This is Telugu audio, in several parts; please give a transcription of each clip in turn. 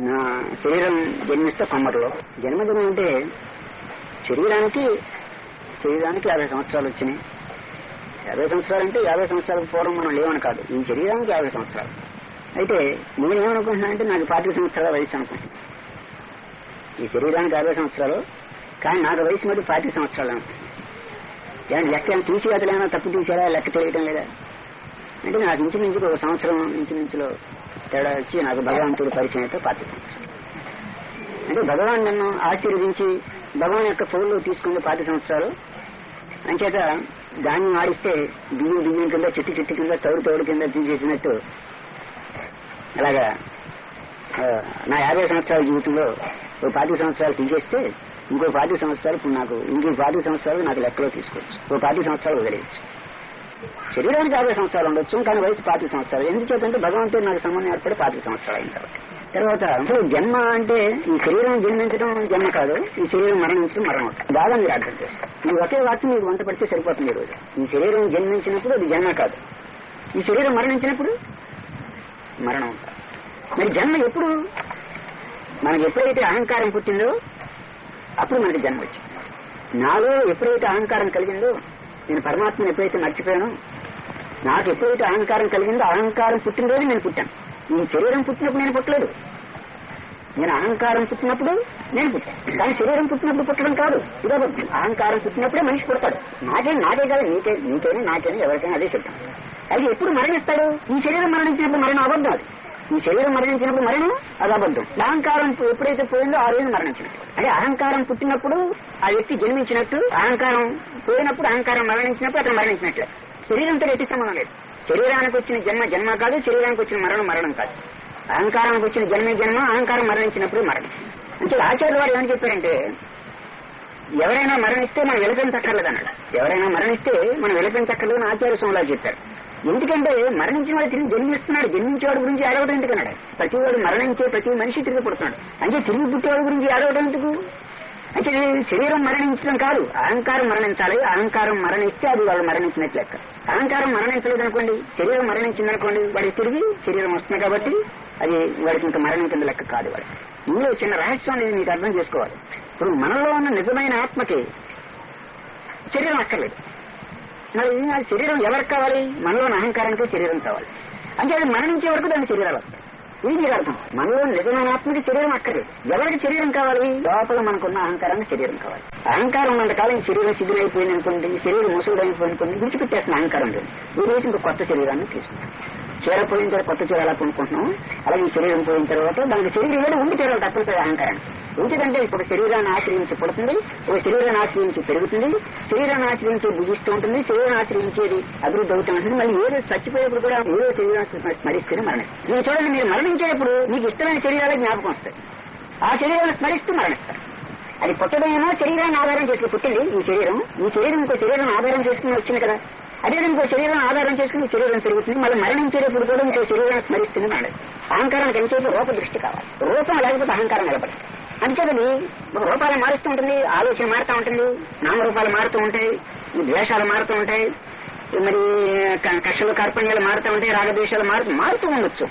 నా శరీరం జన్మిస్తే కొమ్మరిలో జన్మదినం అంటే శరీరానికి శరీరానికి యాభై సంవత్సరాలు వచ్చినాయి. యాభై సంవత్సరాలు అంటే యాభై సంవత్సరాలకు పూర్వం మనం లేవని కాదు. ఈ శరీరానికి యాభై సంవత్సరాలు. అయితే నేను ఏమనుకుంటున్నా అంటే నాకు పాతిక సంవత్సరాల వయసు అనుకుంటున్నాను. ఈ శరీరానికి యాభై సంవత్సరాలు కానీ నాకు వయసు మరి పాతిక సంవత్సరాలు అనుకుంటున్నాను. ఏమంటే లెక్క ఏమైనా తీసి అతలేమైనా తప్పు తీసారా? లెక్క తెలియటం లేదా? అంటే నాకు ఇంచుమించుకు ఒక సంవత్సరం ఇంచుమించులో తేడా వచ్చి నాకు భగవంతుడు పరిచయం అయితే పాతిక అంటే భగవాన్ నన్ను ఆశీర్వదించి భగవాన్ యొక్క ఫోన్లో తీసుకుంది పాతి సంవత్సరాలు అంచేత ధాన్యం ఆడిస్తే బియ్యం బియ్యం కింద చెట్టు చెట్టు కింద తౌడు తౌడు కింద తీసేసినట్టు అలాగా నా యాభై సంవత్సరాల జీవితంలో ఓ పాతి సంవత్సరాలు తీసేస్తే ఇంకో పాతి సంవత్సరాలు ఇప్పుడు నాకు ఇంకో పాతి సంవత్సరాలు నాకు లెక్కలో తీసుకోవచ్చు. ఓ పాతి సంవత్సరాలు వదిలేయచ్చు. శరీరానికి యాభై సంవత్సరాలు ఉండొచ్చు కానీ వయసు పాతి సంవత్సరాలు. ఎందుచేతంటే భగవంతుడు నాకు సంబంధం ఏర్పడి పాతి సంవత్సరాలు అయిన తర్వాత తర్వాత అసలు జన్మ అంటే ఈ శరీరం జన్మించడం జన్మ కాదు ఈ శరీరం మరణించడం మరణం అవుతుంది. బాగా మీరు అర్థం చేస్తారు ఈ ఒకే వాక్యం మీకు వంట పడితే సరిపోతుంది రోజు ఈ శరీరం జన్మించినప్పుడు అది జన్మ కాదు. ఈ శరీరం మరణించినప్పుడు మరణం అవుతుంది. మరి జన్మ ఎప్పుడు? మనకి ఎప్పుడైతే అహంకారం పుట్టిందో అప్పుడు మనకి జన్మ వచ్చింది. నాలో ఎప్పుడైతే అహంకారం కలిగిందో నేను పరమాత్మను ఎప్పుడైతే మర్చిపోయానో నాకు ఎప్పుడైతే అహంకారం కలిగిందో అహంకారం పుట్టిన రోజు నేను పుట్టాను. ఈ శరీరం పుట్టినప్పుడు నేను పుట్టలేదు. నేను అహంకారం పుట్టినప్పుడు నేను పుట్టాను. కానీ శరీరం పుట్టినప్పుడు పుట్టడం కాదు. ఇదో అహంకారం పుట్టినప్పుడే మనిషి పుడతాడు. నాకే నాకే కాదు నీకే నీకైనా నాకైనా ఎవరికైనా అదే చెప్తాను. అది ఎప్పుడు మరణిస్తాడు? ఈ శరీరం మరణించినప్పుడు మరణం అబద్ధం అది. నీ శరీరం మరణించినప్పుడు మరణం? అది అబద్ధం. అహంకారం ఎప్పుడైతే పోయిందో ఆ రోజు మరణించినట్టు. అంటే అహంకారం పుట్టినప్పుడు ఆ వ్యక్తి జన్మించినట్టు అహంకారం పోయినప్పుడు అహంకారం మరణించినప్పుడు అతను మరణించినట్లే శరీరంతో ఎట్టి సంబంధం లేదు. శరీరానికి వచ్చిన జన్మ జన్మ కాదు శరీరానికి వచ్చిన మరణం మరణం కాదు. అహంకారానికి వచ్చిన జన్మ జన్మ అహంకారం మరణించినప్పుడు మరణం. అంటే ఆచార్య వారు ఏమని చెప్పారంటే ఎవరైనా మరణిస్తే మనం వెలిపించక్కర్లేదు అన్నాడు ఎవరైనా మరణిస్తే మనం వెలిపించక్కర్లేదని ఆచార్య స్వామిలా చెప్పారు. ఎందుకంటే మరణించిన వాడు తిరిగి జన్మిస్తున్నాడు. జన్మించేవాడి గురించి ఏడవడం ఎందుకన్నాడు? ప్రతి వాడు మరణించే ప్రతి మనిషి తిరిగి పుడుతున్నాడు. అంటే తిరిగి పుట్టేవాడి గురించి ఏడవడం ఎందుకు? అంటే శరీరం మరణించడం కాదు. అహంకారం మరణించాలి. అహంకారం మరణిస్తే అది వాళ్ళు మరణించినట్లు లెక్క. అహంకారం మరణించలేదు అనుకోండి. శరీరం మరణించింది అనుకోండి. వాడికి తిరిగి శరీరం వస్తుంది కాబట్టి అది వాడికి ఇంకా మరణం కింద లెక్క కాదు వాడు. ఇందులో చిన్న రహస్యం అనేది మీకు అర్థం చేసుకోవాలి. ఇప్పుడు మనలో ఉన్న నిజమైన ఆత్మకి శరీరం అక్కర్లేదు. మరి ఆ శరీరం ఎవరికి కావాలి? మనలోని అహంకారానికి శరీరం కావాలి. అంటే అది మరణించే వరకు దాని శరీరాలు వస్తాయి. ఇది మీరు అర్థం. మనలో నిజమైన ఆత్మకి శరీరం అక్కర్లేదు ఎవరికి శరీరం కావాలి? లోపల మనకున్న అహంకారానికి శరీరం కావాలి. అహంకారం ఉన్న కాలం శరీరం శిథిలైపోయింది అనుకోండి శరీరం ముసుగుడైపోయింది అనుకోండి విడిచిపెట్టేసిన అహంకారం లేదు. ఈ రోజు ఇంకో కొత్త శరీరాన్ని తీసుకుంటాం. చీర పోయిన తర్వాత కొత్త చీర ఎలా కొనుక్కుంటున్నాం అలాగే ఈ శరీరం పోయిన తర్వాత దానికి శరీరం ఏదో ఉండి తీరాలి తప్పనిసరి అహంకారం ఎందుకంటే ఇప్పుడు శరీరాన్ని ఆశ్రయించి పుడుతుంది ఒక శరీరాన్ని ఆశ్రయించి పెరుగుతుంది శరీరాన్ని ఆశ్రయించి భుజిస్తూ ఉంటుంది శరీరాన్ని ఆశ్రయించేది అభివృద్ధి అవుతూ ఉంటుంది. మళ్ళీ ఏదో చచ్చిపోయేప్పుడు కూడా ఏదో శరీరాన్ని స్మరిస్తేనే మరణిస్తారు మీరు చూడండి మీరు మరణించేటప్పుడు మీకు ఇష్టమైన శరీరాలే జ్ఞాపకం వస్తాయి. ఆ శరీరాన్ని స్మరిస్తూ మరణిస్తారు. అది పుట్టడమేమో శరీరాన్ని ఆధారం చేసుకుని పుట్టింది ఈ శరీరం. ఈ శరీరం ఇంకో శరీరం ఆధారం చేసుకుని వచ్చింది కదా. అదే ఇంకో శరీరం ఆధారం చేసుకుని శరీరం పెరుగుతుంది మళ్ళీ మరణించేటప్పుడు కూడా ఇంకో శరీరాన్ని స్మరిస్తుంది అన్నాడు అహంకారానికి ఎంతసేపు రూప దృష్టి కావాలి. రూపం లేకపోతే అహంకారం నిలబడదు. అంతేకాని రూపాలు మారుస్తూ ఉంటుంది ఆలోచన మారుతూ ఉంటుంది నామరూపాలు మారుతూ ఉంటాయి ద్వేషాలు మారుతూ ఉంటాయి మరి కక్షలు కర్పణ్యాలు మారుతూ ఉంటాయి రాగద్వేషాలు మారుతూ మారుతూ ఉండొచ్చు.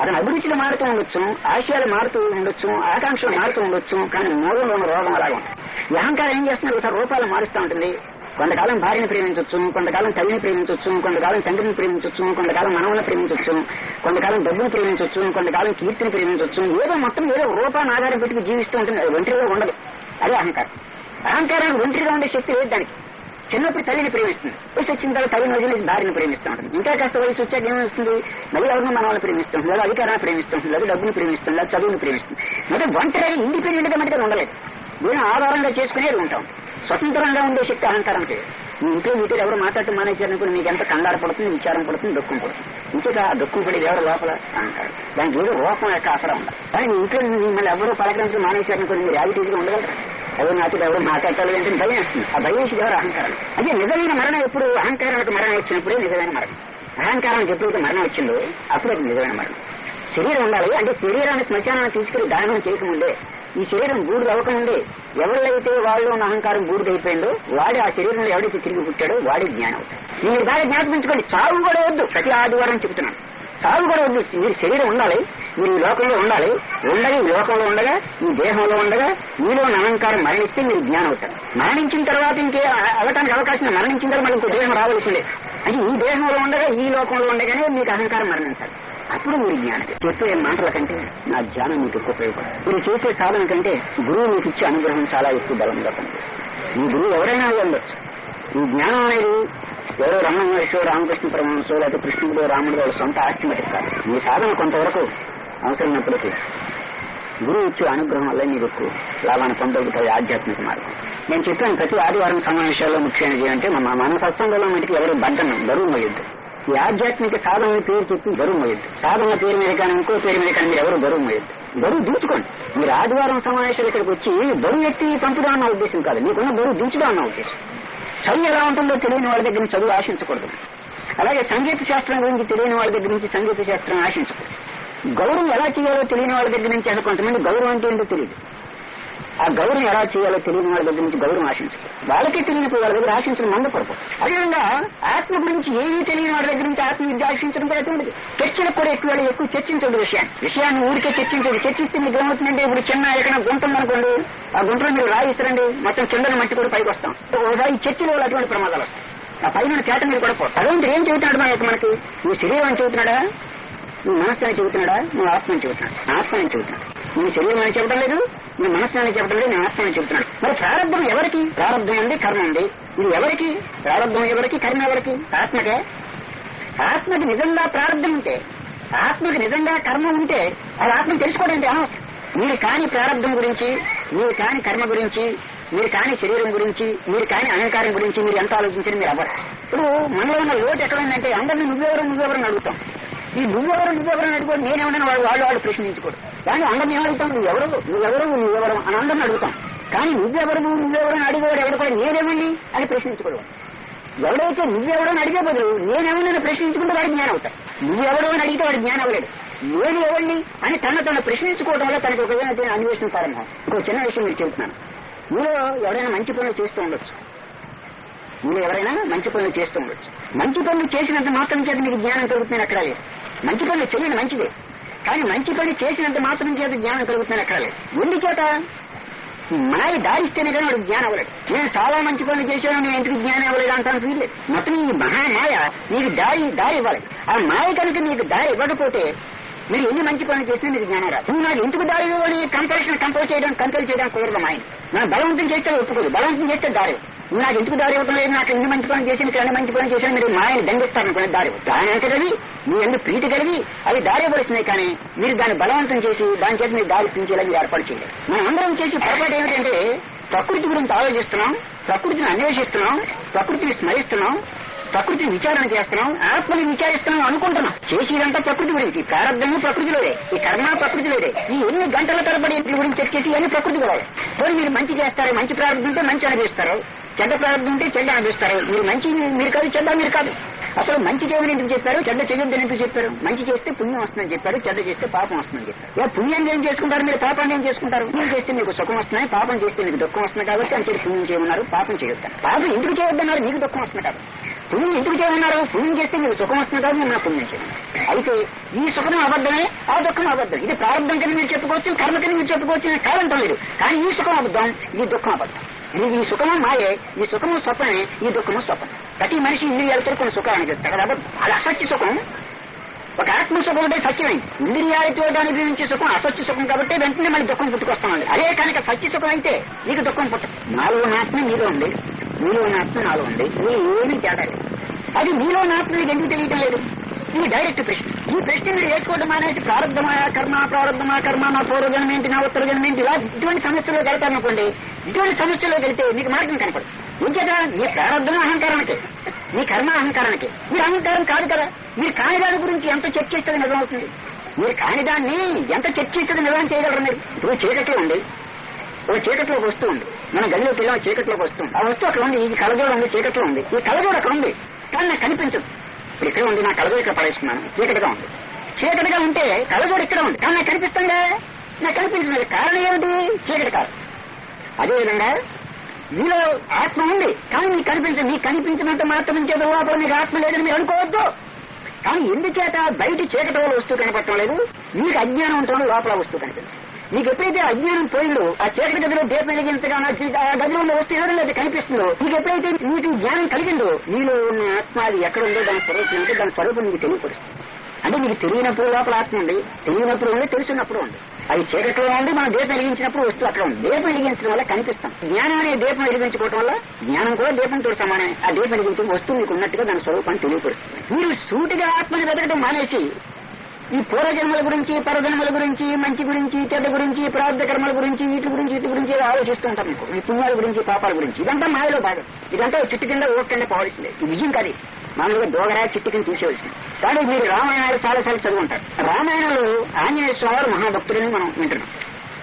అతని అభిరుచులు మారుతూ ఉండొచ్చు ఆశయాలు మారుతూ ఉండొచ్చు ఆకాంక్షలు మారుతూ ఉండొచ్చు కానీ మూలంలో ఉన్న రోగం అలాగే ఉంటుంది. అహంకారం ఏం చేస్తున్నారు రూపాలు మారుస్తూ ఉంటుంది. కొంతకాలం భార్యను ప్రేమించవచ్చు కొంతకాలం తల్లిని ప్రేమించవచ్చు కొంతకాలం తండ్రిని ప్రేమించవచ్చు కొంతకాలం మనవులను ప్రేమించవచ్చు కొంతకాలం డబ్బును ప్రేమించవచ్చు కొంతకాలం కీర్తిని ప్రేమించవచ్చు ఏదో మొత్తం ఏదో రూపాన్ని ఆధారం పెట్టుకు జీవిస్తూ ఉంటుంది. అది ఒంటరిగా ఉండదు. అదే అహంకారం. అహంకారానికి ఒంటరిగా ఉండే శక్తి లేదు దానికి. చిన్నప్పుడు తల్లిని ప్రేమిస్తుంది. వయసు వచ్చిన తర్వాత తల్లిని వదిలేసి భార్యను ప్రేమిస్తూ ఉంటుంది. ఇంకా కాస్త వయసు వచ్చాక ఏమేస్తుంది? మళ్ళీ ఎవరిని మన ప్రేమిస్తుంది లేదా అధికారాన్ని ప్రేమిస్తుంది లేదా డబ్బుని ప్రేమిస్తుంది లేదా చదువుని ప్రేమిస్తుంది మొదటి ఒంటరిగా ఇండిపెండెంట్గా మనకి ఉండలేదు. దీని ఆధారంగా చేసుకునేది ఉంటాం. స్వతంత్రంగా ఉండే శక్తి అహంకారానికి మీ ఇంట్లో మీతో ఎవరు మాట్లాడుతూ మానేశారనుకుని మీకు ఎంత కంగారు పడుతుంది విచారం పడుతుంది దుఃఖం పడుతుంది. ఇంకేక ఆ దుఃఖం పడేది ఎవరు లోపల? అహంకారం. దానికి ఏదో రూపం యొక్క ఆసరా ఉండాలి కానీ మీ ఇంట్లో మిమ్మల్ని ఎవరు పలకరించి మానేశారనుకుని మీరు యాజిటీజ్గా ఉండగలరు? ఎవరు నాతో ఎవరు మాట్లాడాలి అంటే భయం వేస్తుంది. ఆ భయం వేసి ఎవరు? అహంకారం. అదే నిజమైన మరణం ఎప్పుడు? అహంకారానికి మరణం వచ్చినప్పుడే నిజమైన మరణం. అహంకారానికి ఎప్పుడైతే మరణం వచ్చిందో అప్పుడు అది నిజమైన మరణం. శరీరం ఉండాలి. అంటే శరీరాన్ని శ్మశానాన్ని తీసుకెళ్ళి దానం చేయకముందే ఈ శరీరం బూడిద అవ్వకముందే ఎవరైతే వాళ్ళు ఉన్న అహంకారం బూడిదైపోయిందో వాడి ఆ శరీరంలో ఎవడైతే తిరిగి పుట్టాడో వాడి జ్ఞానం అవుతాడు. మీరు దాన్ని జ్ఞాపకించుకోండి చావు కూడా వద్దు. ప్రతి ఆదివారం చెబుతున్నాను. చావు కూడా వద్దు. మీరు శరీరం ఉండాలి. మీరు ఈ లోకంలో ఉండాలి. ఉండగా ఈ లోకంలో ఉండగా ఈ దేహంలో ఉండగా మీలో ఉన్న మరణిస్తే మీరు జ్ఞానం అవుతారు. మరణించిన తర్వాత ఇంకే అవటానికి అవకాశం మరణించిన తర్వాత మనకు దేహం రావాల్సిందే అంటే ఈ దేహంలో ఉండగా ఈ లోకంలో ఉండగానే మీకు అహంకారం మరణించాలి. అప్పుడు మీరు జ్ఞానం చెప్పే మాటల కంటే నా ధ్యానం మీకు ఎక్కువ ఉపయోగపడుతుంది మీరు చేసే సాధన కంటే గురువు మీకు ఇచ్చే అనుగ్రహం చాలా ఎక్కువ బలంగా పనిచేస్తుంది. ఈ గురువు ఎవరైనా అయి ఉండొచ్చు. ఈ జ్ఞానం అనేది ఎవరో రమణ రామకృష్ణ పరమహంసో లేకపోతే కృష్ణుడు రాముడు వాళ్ళ సొంత ఆస్తి కాదు. మీ సాధన కొంతవరకు అవసరమైనప్పటికీ గురువు ఇచ్చే అనుగ్రహం వల్ల మీరు ఎక్కువ లాభాన్ని పొందగలుగుతాయి ఆధ్యాత్మిక మార్గం. నేను చెప్పాను ప్రతి ఆదివారం సమావేశాల్లో ముఖ్యమైనది అంటే మన మన సత్సంగంలో మటుకు ఎవరు బద్దనం బరువు మొయ్యద్దు ఈ ఆధ్యాత్మిక సాధన పేరు చెప్పి గరువు మోయద్దు. సాధన పేరు మీద కానీ ఇంకో పేరు మీద కానీ మీరు ఎవరు గరువు మోయద్దు. బరువు దించుకోండి. మీరు ఆదివారం సమావేశాలు ఇక్కడికి వచ్చి బరువు ఎత్తి పంపుదాం అన్న ఉద్దేశం కాదు. మీకున్న బరువు దించుదాం అన్న ఉద్దేశం. చదువు ఎలా ఉంటుందో తెలియని వాళ్ళ దగ్గర నుంచి చదువు ఆశించకూడదు. అలాగే సంగీత శాస్త్రం గురించి తెలియని వాళ్ళ దగ్గర నుంచి సంగీత శాస్త్రం ఆశించకూడదు. గౌరవం ఎలా చేయాలో తెలియని వాళ్ళ దగ్గర నుంచి అంటే కొంతమంది గౌరవం అంటే ఏంటో తెలియదు. ఆ గౌరవం ఎలా చేయాలో తెలియని వాళ్ళ దగ్గర నుంచి గౌరవం ఆశించదు వాళ్ళకే తెలియనప్పుడు వాళ్ళ దగ్గర ఆశించడం మందపడదు అదేవిధంగా ఆత్మ గురించి ఏమీ తెలియని వాళ్ళ దగ్గర నుంచి ఆత్మ విద్య ఆశించడం కూడా అటువంటిది. చర్చలకు కూడా ఎక్కువ ఎక్కువ చర్చించదు విషయాన్ని. విషయాన్ని ఊరికే చర్చించదు. చర్చిస్తే మీకు ఏమవుతుందంటే ఇప్పుడు చిన్న ఎక్కడ గుంట ఉందనుకోండి ఆ గుంటలో మీరు రాయిస్తారండి మొత్తం కిందన మట్టి కూడా పైకి వస్తాం. ఒకసారి ఈ అటువంటి ప్రమాదాలు వస్తాయి. ఆ పైన చేత మీరు కూడా పోతాం అదేంటి ఏం చెబుతున్నాడు మనకి మనకి? నీ శరీరం అని చెబుతున్నాడా? నువ్వు మనస్సు చెబుతున్నాడా? నువ్వు ఆత్మని చెబుతున్నాడు. ఆత్మని చెబుతున్నాడు. నీ శరీరం అని చెప్పడం లేదు నీ మనస్సు అని చెప్పడం లేదు నీ ఆత్మ అని చెబుతున్నాడు మరి ప్రారంభం ఎవరికి? ప్రారంభం ఉంది కర్మ ఉంది ఇది ఎవరికి? ప్రారంభం ఎవరికి? కర్మ ఎవరికి? ఆత్మకే. ఆత్మకి నిజంగా ప్రారంభం ఉంటే ఆత్మకి నిజంగా కర్మ ఉంటే అది ఆత్మ తెలుసుకోవడం ఏంటి అనవసరం. మీరు కాని ప్రారంభం గురించి మీరు కాని కర్మ గురించి మీరు కాని శరీరం గురించి మీరు కాని అహంకారం గురించి మీరు ఎంత ఆలోచించని మీరు అవ్వరు. ఇప్పుడు మనలో ఉన్న లోటు ఎక్కడ ఉందంటే అందరినీ నువ్వెవరు నువ్వెవరు అడుగుతాం. ఈ నువ్వెవరు నువ్వెవరు అని అడుగుకోడు నేనేమన్నా వాళ్ళు వాళ్ళు వాళ్ళు ప్రశ్నించుకోడు కానీ అందరిని ఏమడుగుతాం నువ్వెవరు నువ్వెవరు నువ్వెవరు అని అందరిని అడుగుతాం. కానీ నువ్వెవరు నువ్వు నువ్వెవరు అని అడిగేవాడు ఎవరు కూడా నేనేమండి అని ప్రశ్నించుకోడు. ఎవడైతే నువ్వెవడో అని అడిగే బదులు నేనేమన్నా ప్రశ్నించుకుంటే వాడి జ్ఞానం అవుతాడు. నువ్వెవడో అని అడిగితే వాడి జ్ఞానం అవ్వలేడు. నేను ఎవరిని అని తన తను ప్రశ్నించుకోవడం వల్ల తనకు ఒక విధమైన అన్వేషణ ప్రారంభం ఒక చిన్న విషయం మీరు చెబుతున్నాను. మీరు ఎవరైనా మంచి పనులు చేస్తూ ఉండొచ్చు. మీరు ఎవరైనా మంచి పనులు చేస్తూ ఉండొచ్చు మంచి పనులు చేసినంత మాత్రం చేత మీకు జ్ఞానం కలుగుతుంది అక్కడ లేదు మంచి పనులు చేయండి మంచిదే. కానీ మంచి పని చేసినంత మాత్రం చేత జ్ఞానం కలుగుతుంది అక్కడ లేదు ఎందుచేత? మాయ దారిస్తేనే కానీ వాడు జ్ఞానం అవ్వలేదు. నేను చాలా మంచి పనులు చేశాను నేను ఎందుకు జ్ఞానం అవ్వలేదు అంటాను ఫీలేదు మొత్తం ఈ మహామాయ నీకు దారి దారి ఇవ్వాలి. ఆ మాయ కనుక నీకు దారి ఇవ్వకపోతే మీరు ఎన్ని మంచి పనులు చేసినా మీకు జ్ఞానం రాదు. నువ్వు నాకు ఎందుకు దారి ఇవ్వాలి కంపల్షన్ కంపల్ చేయడం కంపల్ చేయడం కుదరదు మాయ నా బలవంతం చేస్తే ఒప్పుకోదు. బలవంతం చేస్తే దారి. నాకు ఎందుకు దారి ఇవ్వలేదు నాకు ఎన్ని మంచి పనులు చేసి ఇక్కడ మంచి పనులు చేసిన మీరు మాయని ఆయన అనుకునే దారి దాని అంతటది మీ ఎందుకు ప్రీతి కలిగి అవి దారి ఇవ్వవలసినాయి కానీ మీరు దాన్ని బలవంతం చేసి దాని చేత మీరు దారి పెంచేలా మీరు ఏర్పాటు చేయలేదు మనం అందరం చేసి పొరపాటు ఏమిటంటే ప్రకృతి గురించి ఆలోచిస్తున్నాం ప్రకృతిని అన్వేషిస్తున్నాం ప్రకృతిని స్మరిస్తున్నాం ప్రకృతిని విచారణ చేస్తున్నాం ఆత్మని విచారిస్తున్నాం అనుకుంటున్నాం. చేసేదంతా ప్రకృతి గురించి. ప్రారంభము ప్రకృతిలోదే. ఈ కర్మ ప్రకృతిలోదే. ఈ ఎన్ని గంటల తరబడి వీటి గురించి చర్చేసి ఇవన్నీ ప్రకృతి కూడా మీరు మంచి చేస్తారు? మంచి ప్రారంభంతో మంచి అనిపిస్తారు. చెడ్డ ప్రారంభం ఉంటే చెడ్డ అందిస్తారు మీరు మంచి మీరు కాదు చెడ్డ మీరు కాదు. అసలు మంచి చేయమని ఎందుకు చెప్పారు? చెడ్డ చేయొద్దని ఎందుకు చెప్పారు? మంచి చేస్తే పుణ్యం వస్తుందని చెప్పారు చెడ్డ చేస్తే పాపం వస్తుందని చెప్పారు. ఏ పుణ్యాన్ని ఏం చేసుకుంటారు? మీరు పాపాన్ని ఏం చేసుకుంటారు? పుణ్యం చేస్తే మీకు సుఖం వస్తున్నాయి పాపం చేస్తే మీకు దుఃఖం వస్తుంది కాబట్టి అని చెప్పి పుణ్యం చేయమన్నారు పాపం చేయొద్దాను పాపం ఎందుకు చేయొద్దన్నారు? మీకు దుఃఖం వస్తుంది కాబట్టి. పుణ్యం ఎందుకు చేయమన్నారు? పుణ్యం చేస్తే మీకు సుఖం వస్తుంది కాబట్టి నా పుణ్యం చేయాలి అయితే ఈ సుఖం అబద్ధమే ఆ దుఃఖం అబద్ధం. ఇది ప్రారంభం కానీ మీరు చెప్పుకోవచ్చు కర్మ కానీ మీరు చెప్పుకోవచ్చు నేను కాదంటాం లేదు కానీ ఈ సుఖం అబద్ధం ఈ దుఃఖం అబద్ధం. ఇది ఈ సుఖము మాయే ఈ సుఖము స్వప్నమే ఈ దుఃఖము స్వప్నం. ప్రతి మనిషి ఇంద్రియాలు కొన్ని సుఖాన్ని చెప్తాడు. అది అది అసత్య సుఖం. ఒక ఆత్మ సుఖం అంటే సత్యమైంది ఇంద్రియాలతో అనుభవించే సుఖం అసత్య సుఖం కాబట్టి వెంటనే మళ్ళీ దుఃఖం పుట్టుకొస్తామండి. అదే కనుక సత్య సుఖం అయితే నీకు దుఃఖం పుట్టదు నాలో ఉన్న ఆత్మ నీలో ఉంది నీలో ఉన్న ఆత్మ నాలో ఉంది నీ ఏమీ తేడా లేదు అది నీలో ఉన్న ఆత్మ నీకు ఎందుకు తెలియటం లేదు? ఇది డైరెక్ట్ ప్రశ్న. ఈ ప్రశ్న మీరు వేసుకోవడం అనేది ప్రారంభమా కర్మ ప్రారంభమా కర్మ నా పూర్వజనం ఏంటి నా ఉత్తర జనం ఏంటి? ఇలా ఇటువంటి సమస్యలో వెళ్తారనుకోండి ఇటువంటి సమస్యలో గెలితే మీకు మార్గం కనపడదు. ఇంకేదా? మీ ప్రారంభం అహంకారానికి. మీ కర్మ అహంకారానికి. మీరు అహంకారం కాదు కదా. మీరు కాని దాని గురించి ఎంత చర్చిస్తుంది నిజం అవుతుంది? మీరు కాని దాన్ని ఎంత చర్చిస్తుంది నిజం చేయగలరు మీరు? ఇప్పుడు చీకట్లో ఉంది. ఓ చీకట్లోకి వస్తూ ఉంది. మన గదిలోకి పిల్లలు చీకట్లోకి వస్తుంది. ఆ వస్తువు అక్కడ ఉంది. ఈ కలజోడు ఉంది. చీకట్లో ఉంది. ఈ కలజోడు అక్కడ ఉంది. కానీ నాకు కనిపించదు. ఇక్కడ ఉంది నా కలజోడు ఇక్కడ పడేస్తున్నాను చీకటిగా ఉంది. చీకటిగా ఉంటే కలజోడు ఇక్కడ ఉంది. కానీ నాకు కనిపిస్తుందా? నాకు కనిపించలేదు. కారణం ఏమిటి? చీకటి కాదు. అదేవిధంగా మీలో ఆత్మ ఉంది. కానీ మీకు కనిపించదు మీకు కనిపించినంత మాత్రం చేత లోపల మీకు ఆత్మ లేదని మీరు అనుకోవద్దు. కానీ ఎందుచేత బయట చీకటి వస్తువు కనపడటం లేదు? మీకు అజ్ఞానం ఉంటుంది లోపల వస్తువు కనిపిస్తుంది. నీకు ఎప్పుడైతే అజ్ఞానం పోయిందో ఆ చీకటి గదిలో దీపం వెలిగించగా ఆ గదిలో ఉన్న వస్తువు ఎవరు లేదు కనిపిస్తుందో నీకు ఎప్పుడైతే నీకు జ్ఞానం కలిగిందో నీలో ఉన్న ఆత్మ అది ఎక్కడ ఉందో దాని స్వరూపం అంటే దాని స్వరూపం నీకు తెలియపరుస్తుంది. అంటే నీకు తెలియనప్పుడు లోపల ఆత్మ ఉంది తెలియనప్పుడు ఉంది తెలుసున్నప్పుడు ఉంది. అది చీకట్లో ఉండి మనం దీపం వెలిగించినప్పుడు వస్తువు అక్కడ ఉంది. దీపం వెలిగించడం వల్ల కనిపిస్తాం. జ్ఞానం అనే దీపం వెలిగించుకోవడం వల్ల జ్ఞానం కూడా దీపంతో సమానం ఆ దీపం వెలిగించడం వస్తువు మీకు ఉన్నట్టుగా దాని స్వరూపాన్ని తెలియపరుస్తుంది. మీరు సూటిగా ఆత్మని వెతకడం మానేసి ఈ పూర్వజన్మల గురించి పరజన్మల గురించి మంచి గురించి చెడ్డ గురించి ప్రార్థ కర్మల గురించి వీటి గురించి వీటి గురించి ఆలోచిస్తూ ఉంటాం మీకు ఈ పుణ్యాల గురించి పాపాల గురించి. ఇదంతా మాయలో భాగం. ఇదంతా చిట్టు కింద ఓ కింద పోవాల్సిందే. ఇది నిజం కాదు మామూలుగా దోగరా చిట్టు కింద తీసేవలసింది. కానీ మీరు రామాయణాలు చాలా సార్లు చదువుంటారు రామాయణంలో ఆంజనేయ స్వామి వారు మహాభక్తుడని మనం వింటున్నాం.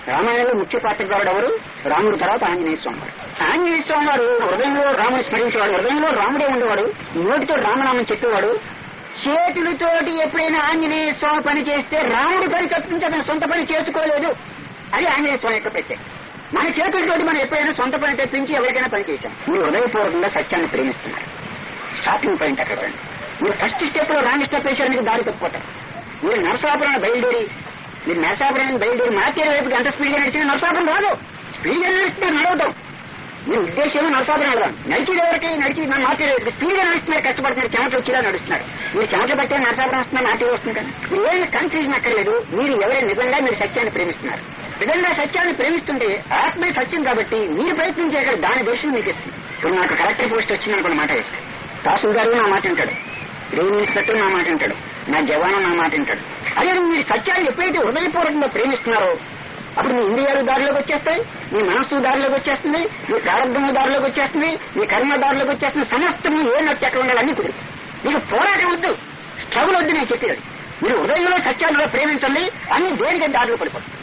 రామాయణంలో ముఖ్య పాత్రగాడు ఎవరు? రాముడు తర్వాత ఆంజనేయ స్వామి వారు ఆంజనేయ స్వామి వారు హృదయంలో రాముని స్మరించేవాడు హృదయంలో రాముడే ఉండేవాడు నోటితో రామనామం చెప్పేవాడు చేతులతోటి ఎప్పుడైనా ఆంజనేయ స్వామి పని చేస్తే రాముడి పని తప్పించి సొంత పని చేసుకోలేదు. అది ఆంజనేయ స్వామి యొక్క ప్రత్యేకత మన చేతులతోటి మనం ఎప్పుడైనా సొంత పని తెప్పించి ఎవరికైనా పని చేశాం. మీరు హృదయపూర్వకంగా సత్యాన్ని ప్రేమిస్తున్నారు. స్టార్టింగ్ పాయింట్ అక్కడ రండి. మీరు ఫస్ట్ స్టెప్లో రాంగ్ స్టెప్ వేసారు మీకు దారి తప్పిపోతారు మీరు నరసాపురం బయలుదేరి మీరు నరసాపురం బయలుదేరి మార్చేరు వైపు ఎంత స్పీడ్గా నడిచినా నరసాపురం రాదు. స్పీడ్గా నడిస్తే నడవటం. మీ ఉద్దేశం నరసాపురం నడదాం నడిచేది ఎవరికి? నడిచి మన మార్చేరు స్పీడ్గా నడుస్తున్నారు కష్టపడుతున్నారు చెమట వచ్చేలా నడుస్తున్నారు. మీరు చెమట పట్టే నరసాపురం వస్తున్నారు నాటి వస్తుంది? కదా మీరు ఏమి కన్ఫ్యూజన్ అక్కర్లేదు. మీరు ఎవరైనా నిజంగా మీరు సత్యాన్ని ప్రేమిస్తున్నారు? నిజంగా సత్యాన్ని ప్రేమిస్తుంటే ఆత్మే సత్యం కాబట్టి మీరు ప్రయత్నం చేయగలరు. దాని దర్శనం మీకు ఇస్తుంది. ఇప్పుడు నాకు కలెక్టర్ పోస్ట్ వచ్చింది అనుకున్న మాట వేస్తాను తహసీల్ గారు నా మాట వింటాడు. రెవెన్యూ ఇన్స్పెక్టర్ నా మాట వింటాడు. నా జవాను నా మాట వింటాడు. అదే మీరు సత్యాన్ని ఎప్పుడైతే హృదయపూర్వకంగా ప్రేమిస్తున్నారో అప్పుడు మీ ఇంద్రియాలు దారిలోకి వచ్చేస్తాయి మీ మనస్సు దారిలోకి వచ్చేస్తుంది మీ ప్రారంభము దారిలోకి వచ్చేస్తుంది మీ కర్మ దారిలోకి వచ్చేస్తుంది సమస్తము ఏ నచ్చి ఎక్కడ ఉండాలి అన్ని మీకు పోరాటం వద్దు స్ట్రగుల్ వద్దు నేను చెప్పేది. మీరు ఉదయంలో సత్యాన్ని ప్రేమించండి అన్ని దేనికంటే దారిలో పడిపోతుంది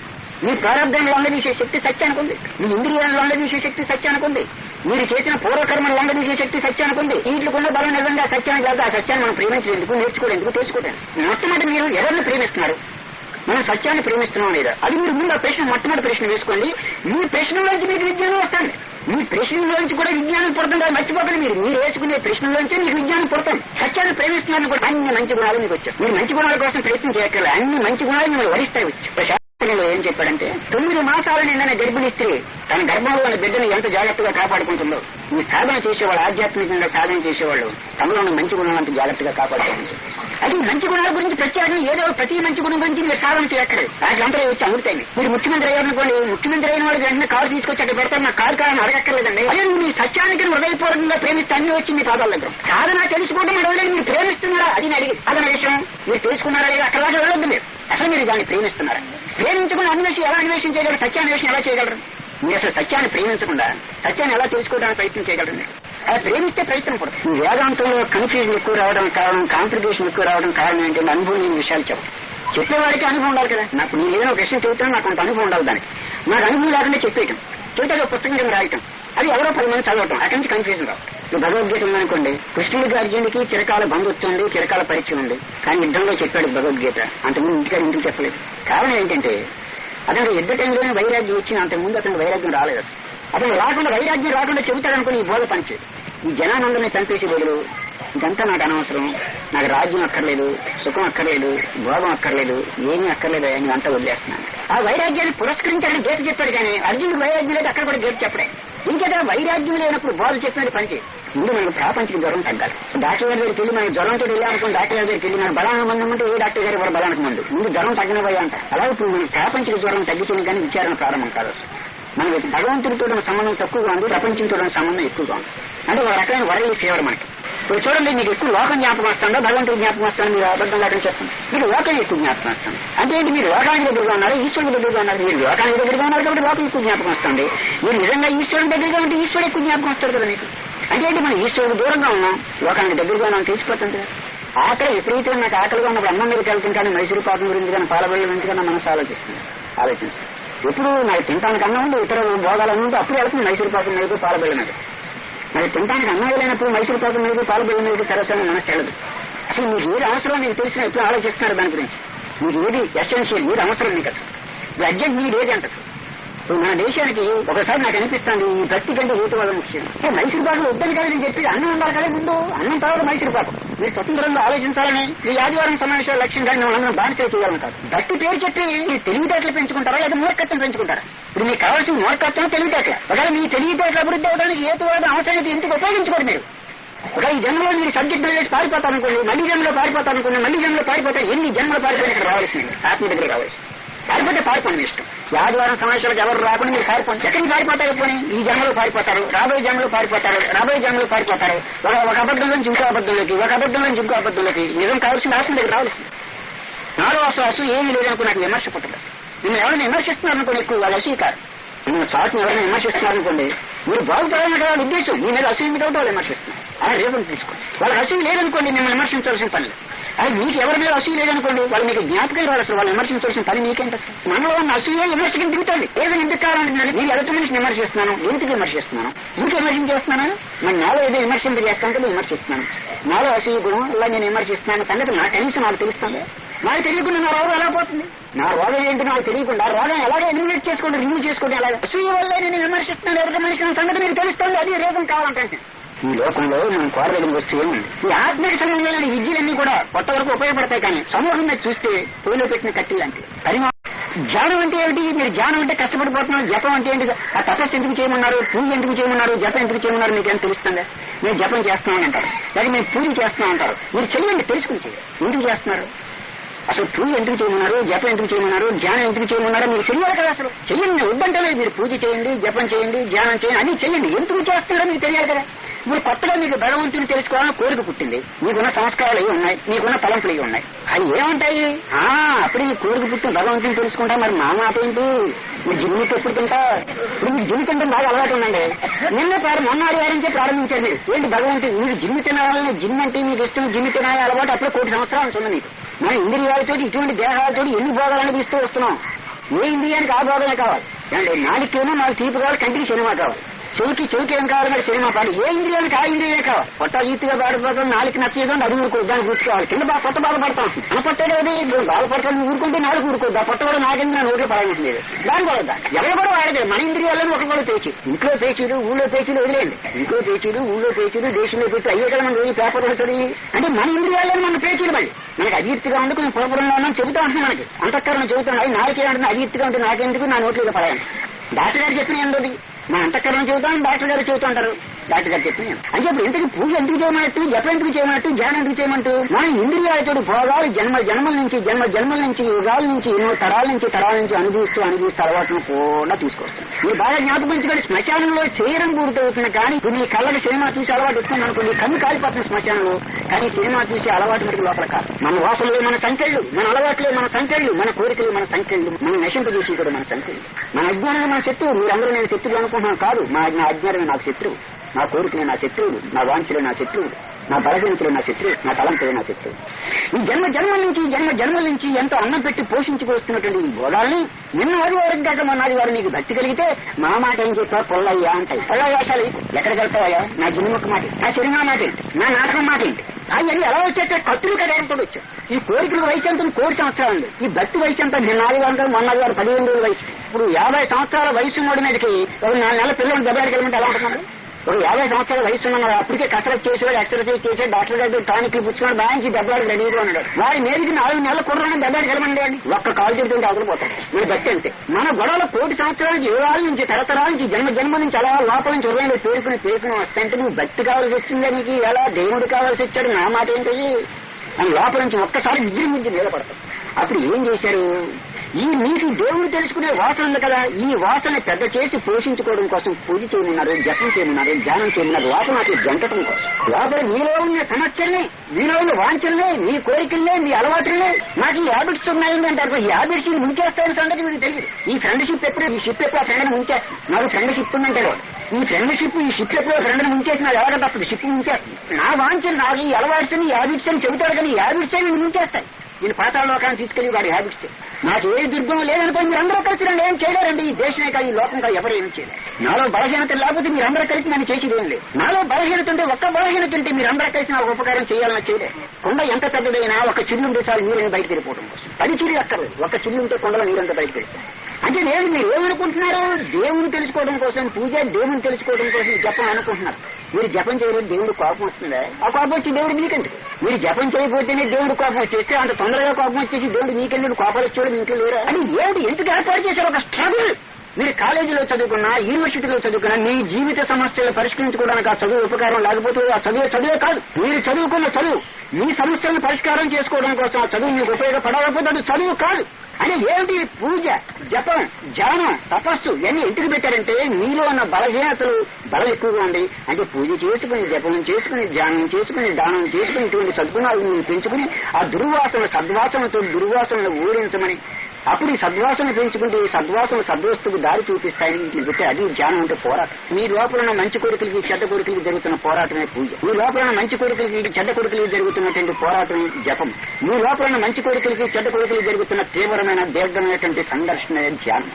మీ ప్రారంభంలో లొంగదీసే శక్తి సత్యానికి ఉంది మీ ఇంద్రియాలను లొంగదీసే శక్తి సత్యానికి ఉంది మీరు చేసిన పూర్వకర్మను లొంగదీసే శక్తి సత్యానికి ఉంది. వీటికున్న బలం నిజంగా సత్యాన్ని కాదు ఆ సత్యాన్ని మనం ప్రేమించేందుకు నేర్చుకోలేందుకు తెలుసుకోలేదు మొట్టమొదటి మీరు ఎవరిని ప్రేమిస్తున్నారు? మనం సత్యాన్ని ప్రేమిస్తున్నాం లేదా? అది మీరు ముందు ఆ ప్రశ్న మొట్టమొదటి ప్రశ్న వేసుకోండి. మీ ప్రశ్నలోంచి మీకు విజ్ఞానం వస్తుంది. మీ ప్రశ్నలోంచి కూడా విజ్ఞానం పుడుతుంది మర్చిపోకండి మీరు. మీరు వేసుకునే ప్రశ్నలోంచి మీకు విజ్ఞానం పుడుతుంది. సత్యాన్ని ప్రేమిస్తున్నారని కూడా అన్ని మంచి గుణాలు మీకు వచ్చాయి. మీరు మంచి గుణాల కోసం ప్రయత్నం చేయక్కర్లేదు. అన్ని మంచి గుణాలు మిమ్మల్ని వరిస్తాయి వచ్చి. శాస్త్రంలో ఏం చెప్పాడంటే తొమ్మిది మాసాల నిండిన గర్భిణీ స్త్రీ తన గర్భంలో బిడ్డను ఎంత జాగ్రత్తగా కాపాడుకుంటుందో ఈ సాధన చేసేవాళ్ళు ఆధ్యాత్మికంగా సాధన చేసేవాళ్ళు తమలో మంచి గుణాలను అంత జాగ్రత్తగా కాపాడుకోవచ్చు. అది మంచి గుణాల గురించి ప్రత్యేకంగా ఏదో ప్రతి మంచి గుణం గురించి మీరు సాధన చేయక్కర్లేదు. వాటిలంతా వచ్చి అమృతాయి మీరు ముఖ్యమంత్రి అయ్యారనుకోండి ముఖ్యమంత్రి అయిన వాడు వెంటనే కారు తీసుకొచ్చి అక్కడ పెడతారు నా కారు కావాలని అడగక్కర్లేదండి. అదే నువ్వు సత్యానికి హృదయపూర్వకంగా ప్రేమిస్తే అన్ని వచ్చి మీ పాదాల దగ్గర. సాధన తెలుసుకోవడం అడగలేదు మీరు ప్రేమిస్తున్నారా? అది అడిగి అదన విషయం. మీరు తెలుసుకున్నారా లేదా? అక్కడ దాకా వెళ్ళొద్దు మీరు. అసలు మీరు దాన్ని ప్రేమిస్తున్నారు. ప్రేమించకుండా అన్వేషణ ఎలా అన్వేషించగలరు చేయగలరు? సత్యాన్వేషణ ఎలా చేయగలరు? మీరు అసలు సత్యాన్ని ప్రేమించకుండా సత్యాన్ని ఎలా తెలుసుకోవడానికి ప్రయత్నం చేయగలరు? అలా ప్రేమిస్తే ప్రయత్నం పడుతుంది వేదాంతంలో కన్ఫ్యూజన్ ఎక్కువ రావడం కారణం కాంప్లికేషన్ ఎక్కువ రావడం కారణం ఏంటంటే అనుభవం లేని విషయాలు చెప్పడం చెప్పేవాడికి అనుభవం ఉండాలి కదా. నాకు నేను ఏదైనా ఒక విషయం చెబుతాను నాకు కొంత అనుభవం ఉండాలి దానికి. నాకు అనుభవం లేకుండా చెప్పేయటం. చూడగా పుస్తకం కింద రాయటం. అది ఎవరో పది మంది చదవటం. అక్కడి నుంచి కన్ఫ్యూజన్ రావు. ఇప్పుడు భగవద్గీత ఉందనుకోండి కృష్ణుడికి అర్జునుడికి చిరకాల బంధుత్వం ఉంది చిరకాల పరీక్ష ఉంది. కానీ యుద్ధంలో చెప్పాడు భగవద్గీత. అంతకుముందు ఇంటికాడ ఇంటికి చెప్పలేదు? కారణం ఏంటంటే అతను యుద్ధ టైంలోనే వైరాగ్యం వచ్చిన అంతకుముందు అతను వైరాగ్యం రాలేదు అసలు. అతను రాకుండా వైరాగ్యం రాకుండా చెబుతాడనుకుని ఈ బోధ పనిచేయదు. ఈ జనానందరినీ చంపేసి బదులు ఇదంతా నాకు అనవసరం. నాకు రాజ్యం అక్కర్లేదు సుఖం అక్కర్లేదు భోగం అక్కర్లేదు ఏమీ అక్కర్లేదు అని అంతా వదిలేస్తున్నాను. ఆ వైరాగ్యాన్ని పురస్కరించాలని గేట్ చెప్పాడు కానీ అర్జునుడు వైరాగ్యం లేదు అక్కడ కూడా గేట్ చెప్పడే ఇంకేదా వైరాగ్యం లేనప్పుడు బోధ చెప్పినట్టు పనికి. ముందు మనకు ప్రాపంచిక జ్వరం తగ్గాలి. డాక్టర్ గారి దగ్గరికి వెళ్ళి మనం జ్వరంతో వెళ్ళామనుకుని డాక్టర్ గారి దగ్గరికి వెళ్ళి మన బలానికి మందు అంటే ఏ డాక్టర్ గారు కూడా బలానికి మందు? ముందు జ్వరం తగ్గినవయ్యా అంట. అలా ఇప్పుడు మన ప్రాపంచిక జ్వరం తగ్గుతుంది కానీ విచారణ ప్రారంభం కావచ్చు. మనకి భగవంతుడితో సంబంధం తక్కువగా ఉంది ప్రపంచంతో సంబంధం ఎక్కువగా ఉంది. అంటే ఒక రకమైన వరల్డ్ ఫీవర్ మనకి. ఇప్పుడు చూడండి మీకు ఎక్కువ లోకం జ్ఞాపకం వస్తుందో? భగవంతుడు జ్ఞాపకం వస్తాను మీరు అబద్ధం లేకుండా చెప్తాను మీకు లోకం ఎక్కువ జ్ఞాపకం వస్తుంది. అంటే ఏంటి? మీరు లోకానికి దగ్గరగా ఉన్నారు ఈశ్వరుడు దగ్గరగా ఉన్నారు. మీరు లోకానికి దగ్గరగా ఉన్నారు కాబట్టి లోకం ఎక్కువ జ్ఞాపకం వస్తుంది. మీరు నిజంగా ఈశ్వరుడు దగ్గరగా ఉంటే ఈశ్వరుడు ఎక్కువ జ్ఞాపకం వస్తారు కదా మీకు? అంటే ఏంటి? మనం ఈశ్వరుడు దూరంగా ఉన్నాం లోకానికి దగ్గరగా ఉన్నాం తెలిసిపోతుంది కదా. ఆకలి విపరీతంగా నాకు ఆకలిగా ఉన్నప్పుడు అన్నం మీదకి వెళ్తుంటాను మైసూరు పాకం గురించి కానీ పాలబడి గురించి కానీ మనసు ఆలోచిస్తుంది. ఆలోచిస్తుంది ఎప్పుడు నాకు తినడానికి అన్నం ఉంది ఇతర భోగాలు ఉంటే అప్పుడు వెళ్తుంది మైసూరు పాకం మీద పాలబెళ్ళ మరి తినడానికి అన్నం లేనప్పుడు మైసూరు పాకం మీద పాలబెళ్ళ మీద సరస్వని మనసు వెళ్ళదు అసలు మీకు ఏది అవసరం మీకు తెలిసిన ఎప్పుడు ఆలోచిస్తున్నారు దాని గురించి. మీకు ఏది ఎసెన్షియల్ ఏది అవసరం మీకు అసలు అర్జెంట్ మీరు ఏది అంటారు? మన దేశానికి ఒకసారి నాకు అనిపిస్తుంది ఈ భక్తి కంటే ఊటి వల్ల ముఖ్యం ఏ మైసూరు పాకలు వద్దని కదా నేను చెప్పి అన్నం ఉండాలి కదా ముందు. అన్నం తర్వాత మైసూరు పాకం. మీరు స్వతంత్రంగా ఆలోచించాలని ఈ ఆదివారం సమావేశాల లక్ష్యంగా మిమ్మల్ని బానిసలు బాధ్యత చేయాలంటారు భక్తి పేరు చెప్పి ఈ తెలివితేటలు పెంచుకుంటారా లేదా మూర్ఖత్వం పెంచుకుంటారా? ఇప్పుడు మీకు కావాల్సిన మూర్ఖత్వం తెలివితేటలు. ఒకవేళ మీ తెలివితేటలు అభివృద్ధి అవడానికి ఏతువాద అవసరం ఎందుకు ఉపయోగించుకోరు మీరు? ఒక ఈ జన్మలో మీరు సబ్జెక్ట్ నాలెడ్జ్ పారిపోతారనుకోండి మళ్ళీ జన్మలో పారిపోతారనుకోండి మళ్ళీ జన్మలో పారిపోతారు ఎన్ని జన్మలు పారిపోయిన ఇక్కడ రావాల్సింది. ఆత్మ దగ్గర రావాల్సింది. పారిపోతే పారిపోండి ఇష్టం. ఆదివారం సమావేశాలకు ఎవరు రాకుండా మీరు పారిపోండి. ఎక్కడికి పారిపోతారు పోనీ? ఈ జన్మలో పారిపోతారు రాబోయే జన్మలో పారిపోతారు రాబోయే జన్మలో పారిపోతారు. ఒక ఒక అబద్ధం నుంచి ఇంకో అబద్ధంలోకి ఒక అబద్ధం నుంచి ఇంకో అబద్ధంలోకి నిజం కావాల్సింది ఆశ దగ్గర రావాల్సింది. నాలో అసలు అసలు ఏమీ లేదనుకున్నట్టు విమర్శ పుట్టదు నిన్ను ఎవరైనా విమర్శిస్తున్నారు అనుకోండి ఎక్కువ వాళ్ళు అసలు కాదు నిన్ను చాటును ఎవరైనా విమర్శిస్తున్నారు అనుకోండి మీరు బాగుపడాలని కదా ఉద్దేశం. మీ మీద అసూయ మీద వాళ్ళు విమర్శిస్తున్నారు. అలా రేపు తీసుకోండి. వాళ్ళకి అసూయ లేదనుకోండి మిమ్మల్ని విమర్శించాల్సిన పని లేదు. అది మీకు ఎవరి మీద అసూయ లేదనుకోండి వాళ్ళు మీకు జ్ఞాపకం రావాలి అసలు వాళ్ళు విమర్శించాల్సిన పని మీకేంటి అసలు మనలో ఉన్న అసూయ విమర్శకి దిగుతుంది ఏదైనా ఎందుకు కావాలంటున్నాను మీరు ఎవరి మనిషిని విమర్శిస్తున్నాను. ఎందుకు విమర్శిస్తున్నాను? ఎందుకు విమర్శించేస్తున్నాను? మరి నాలో ఏదో విమర్శింప చేస్తానంటే విమర్శిస్తున్నాను. నాలో అసూయ గుణం వల్ల నేను విమర్శిస్తున్నాను. సంగతి నా కనీసం నాకు తెలుస్తుంది. నాకు తెలియకుండా నా రోగం ఎలా పోతుంది? నా రోగం ఏంటి నాకు తెలియకుండా రోగం ఎలాగో ఎలిమినేట్ చేసుకోండి రిమూవ్ చేసుకోండి అలాగే. అసూయ వల్ల నేను విమర్శిస్తున్నాను ఎవరి మనిషి సంగతి మీకు తెలుస్తుంది అది రేపం కావాలంటే. ఈ లోకంలో మనం కోరదగిన వస్తువు ఏముంది ఈ ఆత్మీయ సంబంధమైన విద్యలన్నీ కూడా కొత్త వరకు ఉపయోగపడతాయి కానీ సమూహంగా చూస్తే పూలో పెట్టిన కట్టి లాంటి పరిమా ధ్యానం అంటే ఏమిటి? మీరు ధ్యానం అంటే కష్టపడిపోతున్నారు జపం అంటే ఏంటి? ఆ తపస్సు ఎందుకు చేయమన్నారు? పూజ ఎందుకు చేయమన్నారు? జపం ఎందుకు చేయమన్నారు? మీకు ఏం తెలుస్తుందా? మేము జపం చేస్తున్నామని అంటారు. లేదా మేము పూజ చేస్తున్నాం అంటారు. మీరు చెయ్యండి తెలుసుకుని చేయండి ఎందుకు చేస్తున్నారు? అసలు పూజ ఎందుకు చేయమన్నారు? జపం ఎందుకు చేయమన్నారు? ధ్యానం ఎందుకు చేయమన్నారో మీరు తెలియాలి కదా అసలు. చెయ్యండి వద్దంటలేదు మీరు. పూజ చేయండి జపం చేయండి ధ్యానం చేయండి. అన్ని చెయ్యండి. ఎందుకు చేస్తున్నారో మీకు తెలియాలి కదా. ఇప్పుడు కొత్తగా మీకు బలవంతుని తెలుసుకోవాలని కోరిక పుట్టింది. నీకున్న సంస్కారాలు అవి ఉన్నాయి. నీకున్న తలంపులు అవి ఉన్నాయి. అవి ఏముంటాయి? ఆ అప్పుడు ఈ కోరిక పుట్టిన భగవంతుని తెలుసుకుంటా మరి మా మాట ఏంటి? మీరు జిమ్మికి ఎప్పుడు తింటా? ఇప్పుడు మీరు జిమ్మి తింటే బాగా అలవాటు ఉందండి. నిన్న ప్రారం మొన్న ఆదివారించే ప్రారంభించారు మీరు. ఏంటి భగవంతుడు మీరు జిమ్మి తినాలని జిమ్ అంటే మీకు ఇష్టం జిమ్మి తినాలి అలవాటు అప్పుడే కోటి సంవత్సరాలు ఉంటుంది మీకు మన ఇంద్రియాలతో ఇటువంటి దేహాలతో ఎన్ని భోగాలను తీస్తూ వస్తున్నాం? ఏ ఇంద్రియానికి ఆ భోగమే కావాలి. అంటే నాలుగుకేమో నాలుగు తీపి కావాలి కంటికి సినిమా కావాలి. చెవికి చెవికి ఏం కావాలి మరి సినిమా పాడు ఏ ఇంద్రియానికి ఆ ఇంద్రియమే కావాలి కొత్త ఈతిగా బాధపడతాం నాలుగు నచ్చేదో అది ఊరుకో దాన్ని గుర్తుకోవాలి కింద బాగా కొత్త బాధపడతాం ఆ పొట్టే కదా బాధపడతాను ఊరుకుంటే నాలుగు ఊరుకోద్దు? ఆ పొట్ట కూడా నాకెందుకు? నా నోట్లో పడాల్సింది దాని కూడా ఎవరు కూడా వాడదు మన ఇంద్రియాలను ఒక కూడా పేచి ఇంట్లో పేచీలు ఊళ్ళో పేచీలు వదిలేండి ఇంట్లో పేచీలు ఊళ్ళో పేచీలు దేశంలో పేచీలు అయ్యే కదా మనం పేపర్ చదివి అంటే మన ఇంద్రియాలను మన పేచీలు మళ్ళీ మనకి అజీర్తిగా ఉంది కొంచెం పురపురంగా ఉన్నాం చెబుతా ఉంటుంది మనకి. అంతఃకరణ చెబుతున్నాయి అది నాకే ఉంటుంది అజీర్తిగా ఉంటుంది నాకెందుకు? నా నోట్లో పడాలి డాక్టర్ గారు చెప్పిన ఏంటది మా అంతఃకరణ చెబుతాం డాక్టర్ గారు చెబుతుంటారు. డాక్టర్ గారు చెప్పి అంటే ఇప్పుడు ఇంతకు పూజ ఎందుకు చేయమన్నట్టు జపం ఎందుకు చేయమన్నట్టు ధ్యానం ఎందుకు చేయమంటూ మన ఇంద్రియాలతో భోగాలు జన్మ జన్మల నుంచి జన్మ జన్మల నుంచి యుగాల నుంచి ఎన్నో తరాల నుంచి తరాల నుంచి అనుభవిస్తూ అనుభవిస్తూ అలవాటును కూడా తీసుకొస్తాం మీరు బాగా జ్ఞాపకించుకోండి శ్మశానంలో చేయడం పూర్తవుతుంది కానీ ఇప్పుడు నీ కళ్ళకి సినిమా చూసి అలవాటు వస్తుంది అనుకోండి కన్ను కాలిపోతుంది శ్మశానంలో కానీ సినిమా చూసి అలవాటు మనకి లోపల కాదు. మన వాసనలే మన సంఖ్యలు మన అలవాట్లే మన సంఖ్యలు మన కోరికలు మన సంఖ్యలు మన నశింపు చూసి కూడా మన సంఖ్యలు మన అజ్ఞానం మన శత్రువు మీరందరూ నేను శత్రువులు అనుకుంటున్నాను కాదు మా నా అజ్ఞానమే నాకు శత్రువు. నా కోరికలు నా శత్రువులు నా వాంఛలు నా శత్రువులు నా బలహీనతలు నా శత్రువు నా తలంపులు నా శత్రువు ఈ జన్మ జన్మల నుంచి జన్మ జన్మల నుంచి ఎంతో అన్నం పెట్టి పోషించుకొస్తున్నటువంటి ఈ భోగాల్ని నిన్న ఆదివారం కాక మొన్నది వారు నీకు భక్తి కలిగితే మా మాట ఏం చెప్పా? పొల్లయ్యా అంటాయి. పొల్ల ఎక్కడ ఎక్కడికి నా జిన్నుముక్క మాట నా సినిమా మాట ఏంటి? నా నాటకం మాట ఏంటి? అవన్నీ ఎలా వచ్చేస్తే కత్తులు కదా కూడా ఈ కోరికలు వయసు ఎంత కోటి సంవత్సరాలు ఈ భక్తి వయసు ఎంత నిన్న ఆదివారం కాదు, మొన్న ఆదివారం పదిహేను రోజుల వయసు. ఇప్పుడు యాభై సంవత్సరాల వయసు ఉన్నోడి మీదకి నాలుగు నెలల పిల్లలు దెబ్బకి వెళ్ళమంటే ఎలా ఉంటున్నారు ఒక యాభై సంవత్సరాల వయసు ఉన్నాడు అప్పటికే కసరత్ చేసేవాడు ఎక్సర్సైజ్ చేసాడు డాక్టర్ గారి టానిక్లు పుచ్చుకున్నాడు బ్యాంక్ దెబ్బలాడు రెడీగా ఉన్నాడు. వారి మీదకి నాలుగు నెలల కుర్రాన్ని దెబ్బలు వెళ్ళమండి అండి ఒక్క కాలు తిరుగుతుంటే అవసరపోతాడు మీరు బట్టి అంతే. మన గొడవలు కోటి సంవత్సరాల యుగాల నుంచి తరతరాల నుంచి జన్మ జన్మ నుంచి అలా లోపల నుంచి ఉదయం పేరుకుని పేరుకుని వస్తాయంటే నువ్వు భక్తి కావాల్సి వచ్చిందా నీకు? ఎలా దేవుడు కావాల్సి వచ్చాడు? నా మాట ఏంటి? అని లోపల నుంచి ఒక్కసారి విజృంభించి నిలబడతాడు అప్పుడు ఏం చేశారు? ఈ మీకు దేవుడు తెలుసుకునే వాసన ఉంది కదా ఈ వాసన పెద్ద చేసి పోషించుకోవడం కోసం పూజ చేయమన్నారు జపం చేయమన్నారు ధ్యానం చేయమన్నారు వాసన అసలు జంటడం కోసం. లోపల మీలో ఉన్న సమస్యల్ని మీలో ఉన్న వాంఛల్ని మీ కోరికల్ని మీ అలవాటుల్ని నాకు ఈ హ్యాబిట్స్ ఉన్నాయని అంటారు. ఈ హ్యాబిట్స్ ముంచేస్తాయని సంగతి మీకు తెలియదు. ఈ ఫ్రెండ్షిప్ ఎప్పుడు ఈ షిప్ ఎప్పుడు ఆ ఫ్రెండ్ ముంచే నాకు ఫ్రెండ్షిప్ ఉందంటే ఈ ఫ్రెండ్షిప్ ఈ షిప్ ఎప్పుడు ఫ్రెండ్ ముంచేసి నాకు ఎవరికి తప్పదు షిప్ ముంచేస్తుంది. నా వాంఛలు నాకు ఈ అలవాట్స్ ఈ హ్యాబిట్స్ అని చెబుతాడు కానీ హ్యాబిట్స్ అని ముంచేస్తాయి. నేను పాతాళ లోకాన్ని తీసుకెళ్ళి వాడి హ్యాబిట్స్. నాకు ఏ దుర్గం లేదనుకోండి మీరు అందరూ కలిసి నన్ను ఏం చేయలేరండి? ఈ దేశమే కాదు ఈ లోకం కాదు ఎవరు ఏం చేయలేరు. నాలో బలహీనత లేకపోతే మీరు అందరూ కలిసి నన్ను చేసేది ఏం లేదు. నాలో బలహీనత ఉంటే ఒక్క బలహీనత ఉంటే మీరు అందరూ కలిసి నాకు ఉపకారం చేయాలని చేయలేదు. కొండ ఎంత పెద్దదైనా ఒక చిల్లు ఉంటే చాలు నీళ్ళని బయటకు వెళ్ళిపోవడం కోసం. పది చిల్లు అక్కర్లేదు. ఒక చిల్లు ఉంటే కొండలో నీళ్ళంతా బయటకు వెళ్తాయి. అంటే నేను మీరు ఏమనుకుంటున్నారు దేవుని తెలుసుకోవడం కోసం పూజ దేవుని తెలుసుకోవడం కోసం జపం అనుకుంటున్నారు. మీరు జపం చేయలేదు దేవుడు కోపం వస్తుందా? ఆ కోపం వచ్చి దేవుడు మీకండి మీరు జపం చేయకపోతేనే దేవుడు కోపం వచ్చేస్తే అంత తొందరగా కోపం వచ్చేసి దేవుడు మీకెళ్ళి కోపాలు వచ్చేవాడు మీకు ఇంట్లో లేరా? అని ఏడు ఎందుకు ఏర్పాటు చేశారు ఒక స్ట్రగుల్ మీరు కాలేజీలో చదువుకున్నా యూనివర్సిటీలో చదువుకున్నా మీ జీవిత సమస్యలు పరిష్కరించుకోవడానికి ఆ చదువు ఉపకారం లేకపోతే ఆ చదువు చదువే కాదు. మీరు చదువుకున్న చదువు మీ సమస్యలను పరిష్కారం చేసుకోవడం కోసం ఆ చదువు మీకు ఉపయోగపడకపోతే అది చదువు కాదు. అని ఏమిటి పూజ? జపం ధ్యానం తపస్సు ఇవన్నీ ఎందుకు పెట్టారంటే మీలో ఉన్న బలహీనతలు బలం ఎక్కువగా ఉంది అంటే పూజ చేసుకుని జపం చేసుకుని ధ్యానం చేసుకుని దానం చేసుకుని ఇటువంటి సద్గుణాలు పెంచుకుని ఆ దుర్వాసన సద్వాసనతో దుర్వాసనలు ఊరించమని అప్పుడు ఈ సద్వాసన పెంచుకుంటే ఈ సద్వాసన సద్వస్తుకు దారి చూపిస్తాయని ఇంటిని పెట్టి అది ధ్యానం అంటే పోరాటం. మీ లోపల ఉన్న మంచి కోరికలకి చెడ్డ కోరికలకి జరుగుతున్న పోరాటమే పూజ. మీ లోపల ఉన్న మంచి కోరికలకి చెడ్డ కోరికలకి జరుగుతున్నటువంటి పోరాటం జపం. మీ లోపల ఉన్న మంచి కోరికలకి చెడ్డ కోరికలకి జరుగుతున్న తీవ్రమైన దీర్ఘమైనటువంటి సంఘర్షణ ధ్యానం.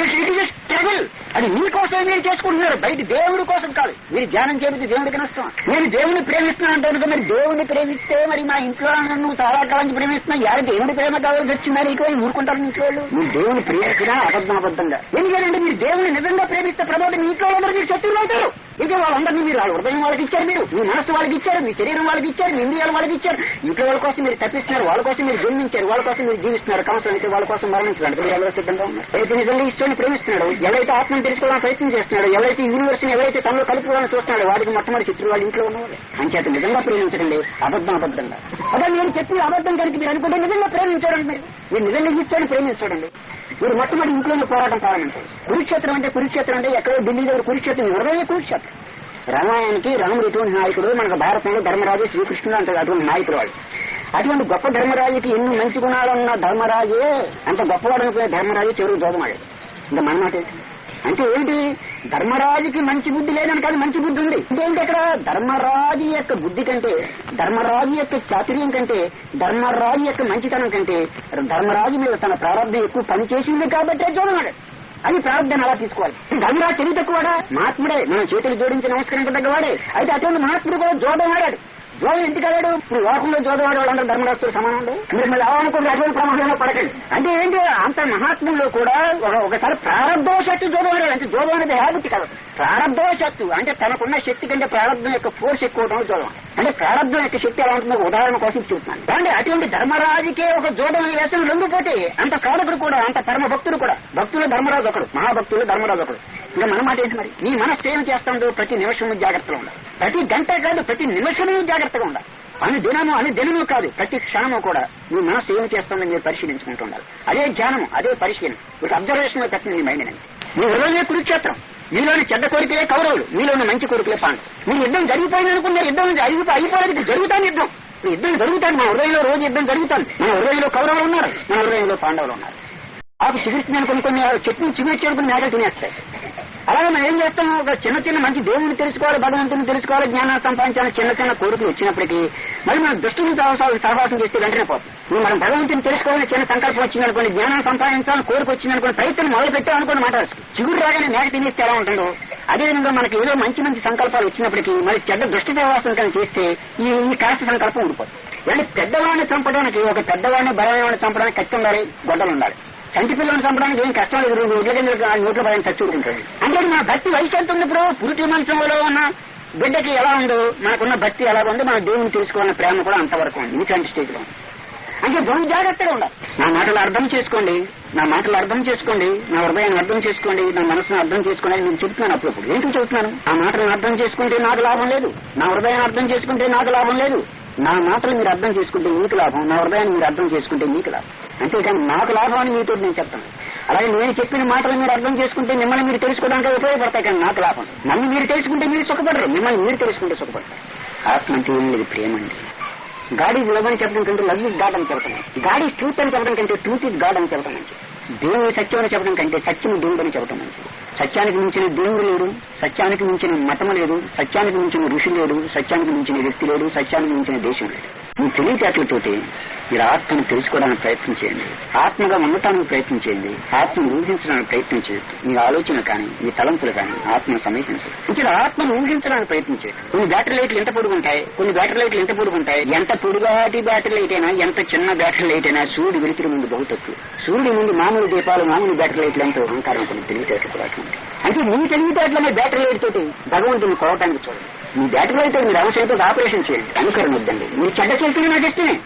స్ట్రగుల్ అది మీకోసం మీరు చేసుకుంటున్నారు. బయట దేవుడి కోసం కాదు. మీరు ధ్యానం చేపితే దేవుడికి నష్టం నేను దేవుడిని ప్రేమిస్తున్నాను అంటే మరి. దేవుడిని ప్రేమిస్తే మరి మా ఇంట్లో నువ్వు చాలా కాలం ప్రేమిస్తున్నా. యారు దేవుడి ప్రేమ కావాల్సి వచ్చిందా నీకు ఊరుకుంటారు మీ ఇంట్లో వాళ్ళు. మీరు దేవుని ప్రేమించినా అబద్ధం అబద్ధంగా. ఎందుకంటే మీరు దేవుని నిజంగా ప్రేమిస్తే ప్రభావం మీ ఇంట్లో మీరు శత్రువులు అవుతారు. ఇంకా వాళ్ళందరినీ మీరు వాళ్ళ హృదయం వాళ్ళకి ఇచ్చారు మీరు మీ మనసు వాళ్ళకి ఇచ్చారు మీ శరీరం వాళ్ళకి ఇచ్చారు మీ ఇంద్రియాలు వాళ్ళకి ఇచ్చారు. ఇంట్లో వాళ్ళ కోసం మీరు తప్పిస్తున్నారు వాళ్ళ కోసం మీరు జన్మించారు వాళ్ళ కోసం మీరు జీవిస్తున్నారు. కౌన్సిల్ అయితే వాళ్ళ కోసం మరణించారు మీరు ఎవరో సిద్ధంగా ఉన్నారు. అయితే నిజంగా ఇష్టాన్ని ప్రేమిస్తున్నాడు. ఎవరైతే ఆత్మను తెలుసుకోవడానికి ప్రయత్నం చేస్తున్నాడు ఎవరైతే యూనివర్సిటీని ఎవరైతే తనలో కలుపుకోవాలని చూస్తున్నాడు వాడికి మొట్టమొదటి శత్రువు వాళ్ళ ఇంట్లో ఉన్నవాడు. అంచేత నిజంగా ప్రేమించడండి అబద్ధం అబద్ధంగా. అదే నేను చెప్పి అబద్ధం కనుక మీరు అనుకుంటే నిజంగా ప్రేమించాడండి మీరు. మీరు నిజంగా ఇష్టాన్ని ప్రేమించాడండి మీరు మొట్టమొదటి ఇంట్లోనే పోరాటం ప్రారంభించారు. కురుక్షేత్రం అంటే కురుక్షేత్రం అంటే ఎక్కడో ఢిల్లీ దగ్గర కురుక్షేత్రం హృదయ కురుక్షేత్రం. రామాయణానికి రాముడు ఇటువంటి నాయకుడు మనకు భారతంలో ధర్మరాజు శ్రీకృష్ణుడు అంటారు అటువంటి నాయకుడు వాడు. అటువంటి గొప్ప ధర్మరాజుకి ఎన్ని మంచి గుణాలు ఉన్న ధర్మరాజే అంత గొప్పవాడు అనుకునే ధర్మరాజు చివరికి జోగమాడు ఇంకా మన మాట ఏంటి? అంటే ఏంటి ధర్మరాజుకి మంచి బుద్ధి లేదని కాదు మంచి బుద్ధి ఉంది. ఏంటి అక్కడ? ధర్మరాజు యొక్క బుద్ధి కంటే ధర్మరాజు యొక్క చాతుర్యం కంటే ధర్మరాజు యొక్క మంచితనం కంటే ధర్మరాజు మీద తన ప్రారంభం ఎక్కువ పనిచేసింది కాబట్టే చూడమాడు అది ప్రారంభాన్ని అలా తీసుకోవాలి. ధర్మరాజు తెలివి తక్కువడా మహాత్ముడే మనం చేతులు జోడించి నమస్కరించదగ్గవాడే. అయితే అటువంటి మహాత్ముడు కూడా జోడమాడాడు. జోడు జోదం ఎందుకు ఇప్పుడు లోకంలో జోదవాడు వాళ్ళందరూ ధర్మరాస్తులు సమానం అండి. మీరు మళ్ళీ అవ్వాలనుకుంటే అటువంటి ప్రమాదంలో పడకండి. అంటే ఏంటి? అంత మహాత్ముల్లో కూడా ఒకసారి ప్రారంభవశక్తి జోదవాడు అంటే జోదం అనేది హ్యాబిట్ కాదు. ప్రారంభవశక్తి అంటే తనకున్న శక్తి కంటే ప్రారంభం యొక్క ఫోర్స్ ఎక్కువ జోదం అంటే ప్రారంభం యొక్క శక్తి ఎలా ఉంటుందో ఉదాహరణ కోసం చూస్తున్నాను అంటే అటువంటి ధర్మరాజుకే ఒక జోదం వేసిన రెండు పోటీ అంత సాధకుడు కూడా అంత పరమ భక్తుడు కూడా. భక్తులు ధర్మరాజు ఒకడు మహాభక్తులు ధర్మరాజు ఒకడు. ఇంకా మన మాట ఏంటి మరి? నీ మనస్సు ఏం చేస్తుందో ప్రతి నిమిషము జాగ్రత్తలో ఉండాలి. ప్రతి గంట కాదు ప్రతి నిమిషము జాగ్రత్త జాగ్రత్తగా ఉండాలి. అని దినము అని దినము కాదు ప్రతి క్షణము కూడా మీ మనసు ఏమి చేస్తుందని మీరు పరిశీలించుకుంటూ ఉండాలి. అదే జ్ఞానము అదే పరిశీలన. ఒక అబ్జర్వేషన్లో పెట్టింది మీ మైండ్ అని మీ హృదయమే కురుక్షేత్రం. మీలోని చెడ్డ కోరికలే కౌరవులు మీలోని మంచి కోరికలే పాండవులు మీ యుద్ధం జరిగిపోయింది అనుకున్నారు యుద్ధం అయిపో అయిపోలేదు జరుగుతాను యుద్ధం. ఇప్పుడు యుద్ధం జరుగుతాను మా హృదయంలో రోజు యుద్ధం జరుగుతాను. మన హృదయంలో కౌరవులు ఉన్నారు మన హృదయంలో పాండవులు ఉన్నారు. ఆకు చిగురుతుంది అనుకుని కొన్ని చెట్టుని చిగురిచ్చి అనుకుని మేకలు తినేస్తాయి. అలాగే మనం ఏం చేస్తాం? ఒక చిన్న చిన్న మంచి దేవుడిని తెలుసుకోవాలి భగవంతుని తెలుసుకోవాలి జ్ఞానాన్ని సంపాదించాలని చిన్న చిన్న కోరికలు వచ్చినప్పటికీ మరి మనం దుష్టుని సహవాసం చేస్తే వెంటనే పోతాం. మనం భగవంతుని తెలుసుకోవాలని చిన్న సంకల్పం వచ్చిందనుకోండి జ్ఞానం సంపాదించాలని కోరిక వచ్చిందనుకోండి ప్రయత్నం మొదలు పెట్టాం అనుకోండి మాట చిగురు రాగానే మేక తినేస్తే ఎలా ఉంటుందో? అదేవిధంగా మనకి ఏదో మంచి మంచి సంకల్పాలు వచ్చినప్పటికీ మరి చెడ్డ దుష్ట సహవాసం కానీ చేస్తే ఈ ఈ కాస్త సంకల్పం ఉండిపోతుంది అంటే పెద్దవాడిని చంపడానికి ఒక పెద్దవాడిని బలమైన చంపడానికి కత్తి ఉండాలి గొడ్డలు ఉండాలి. చంటి పిల్లలను చంపడానికి ఏం కష్టం లేదు. రెండు ఒడ్ల కింద నోట్ల భయం చచ్చుకుంటుంది అంటే మా భక్తి వయసు ఎంత ఉంది పురుటి మంచంలో ఉన్న బిడ్డకి ఎలా ఉందో మనకున్న భక్తి ఎలా ఉందో మన దేవుని తెలుసుకోవాలన్న ప్రేమ కూడా అంతవరకు ఉంది ఇటువంటి స్టేజ్లో అంటే బహు జాగ్రత్తగా ఉండాలి. నా మాటలు అర్థం చేసుకోండి నా మాటలు అర్థం చేసుకోండి నా హృదయాన్ని అర్థం చేసుకోండి నా మనసును అర్థం చేసుకోండి నేను చెప్తున్నాను అప్పుడప్పుడు. ఏంటి చెబుతున్నాను ఆ మాటలను అర్థం చేసుకుంటే నాకు లాభం లేదు. నా హృదయాన్ని అర్థం చేసుకుంటే నాకు లాభం లేదు. నా మాటలు మీరు అర్థం చేసుకుంటే మీకు లాభం నా హృదయాన్ని మీరు అర్థం చేసుకుంటే మీకు లాభం. అంతేకాని నాకు లాభం అని మీతో నేను చెప్తాను. అలాగే నేను చెప్పిన మాటలు మీరు అర్థం చేసుకుంటే మిమ్మల్ని మీరు తెలుసుకోవడానికి ఉపయోగపడతాయి కానీ నాకు లాభం. నన్ను మీరు తెలుసుకుంటే మీరు సుఖపడరు. మిమ్మల్ని మీరు తెలుసుకుంటే సుఖపడతారు ఆత్మ అంటే ఏం లేదు ప్రేమ అండి గాడ్ ఈజ్ లవ్ అని చెప్పడం కంటే లవ్ ఇస్ గాడ్ అని చెప్పడం. గాడ్ ఈజ్ ట్రూత్ అని చెప్పడం కంటే ట్రూత్ ఇస్ గాడ్ అని చెప్పడం మంచి దేవుని సత్యం అని చెప్పడం కంటే సత్యం దేవుడు అని చెప్పడం మంచిది. సత్యానికి మించిన దేవుడు లేడు సత్యానికి మించిన మతం లేదు సత్యానికి మించిన ఋషి లేడు సత్యానికి మించిన వ్యక్తి లేడు సత్యానికి మించిన దేశం లేదు. మీ తెలివితేటలతోటి మీరు ఆత్మను తెలుసుకోవడానికి ప్రయత్నం చేయండి. ఆత్మగా ఉండటానికి ప్రయత్నం చేయండి. ఆత్మను ఊహించడానికి ప్రయత్నం చేయొద్దు. మీ ఆలోచన కానీ మీ తలంపులు కానీ ఆత్మను సమీపించదు ఇక్కడ ఆత్మను ఊహించడానికి ప్రయత్నం చేయండి. కొన్ని బ్యాటరీ లైట్లు ఎంత పొడుగుంటాయి కొన్ని బ్యాటరీ లైట్లు ఎంత పొడుగుంటాయి ఎంత పొడుగాటి బ్యాటరీ లైట్ అయినా ఎంత చిన్న బ్యాటరీ లైట్ అయినా సూర్యుడు వెలుతురు ముందు బహు తక్కువ సూర్యుడి ముందు మామూలు మామూలు దీపాలు మామూలు బ్యాటరీ లైట్లు అంటూ అహంకారం కొన్ని తెలివితేటలు కూడా అంటే మీ తెలివితేటలనే బ్యాటరీ లైట్ తోటి భగవంతుని కోవటానికి చూడండి. మీ బ్యాటరీ లైట్ మీరు అవసరంతో ఆపరేషన్ చేయండి. అనుకరణ వద్దండి. మీరు చెడ్డ చేస్తే నాకు ఇష్టమే.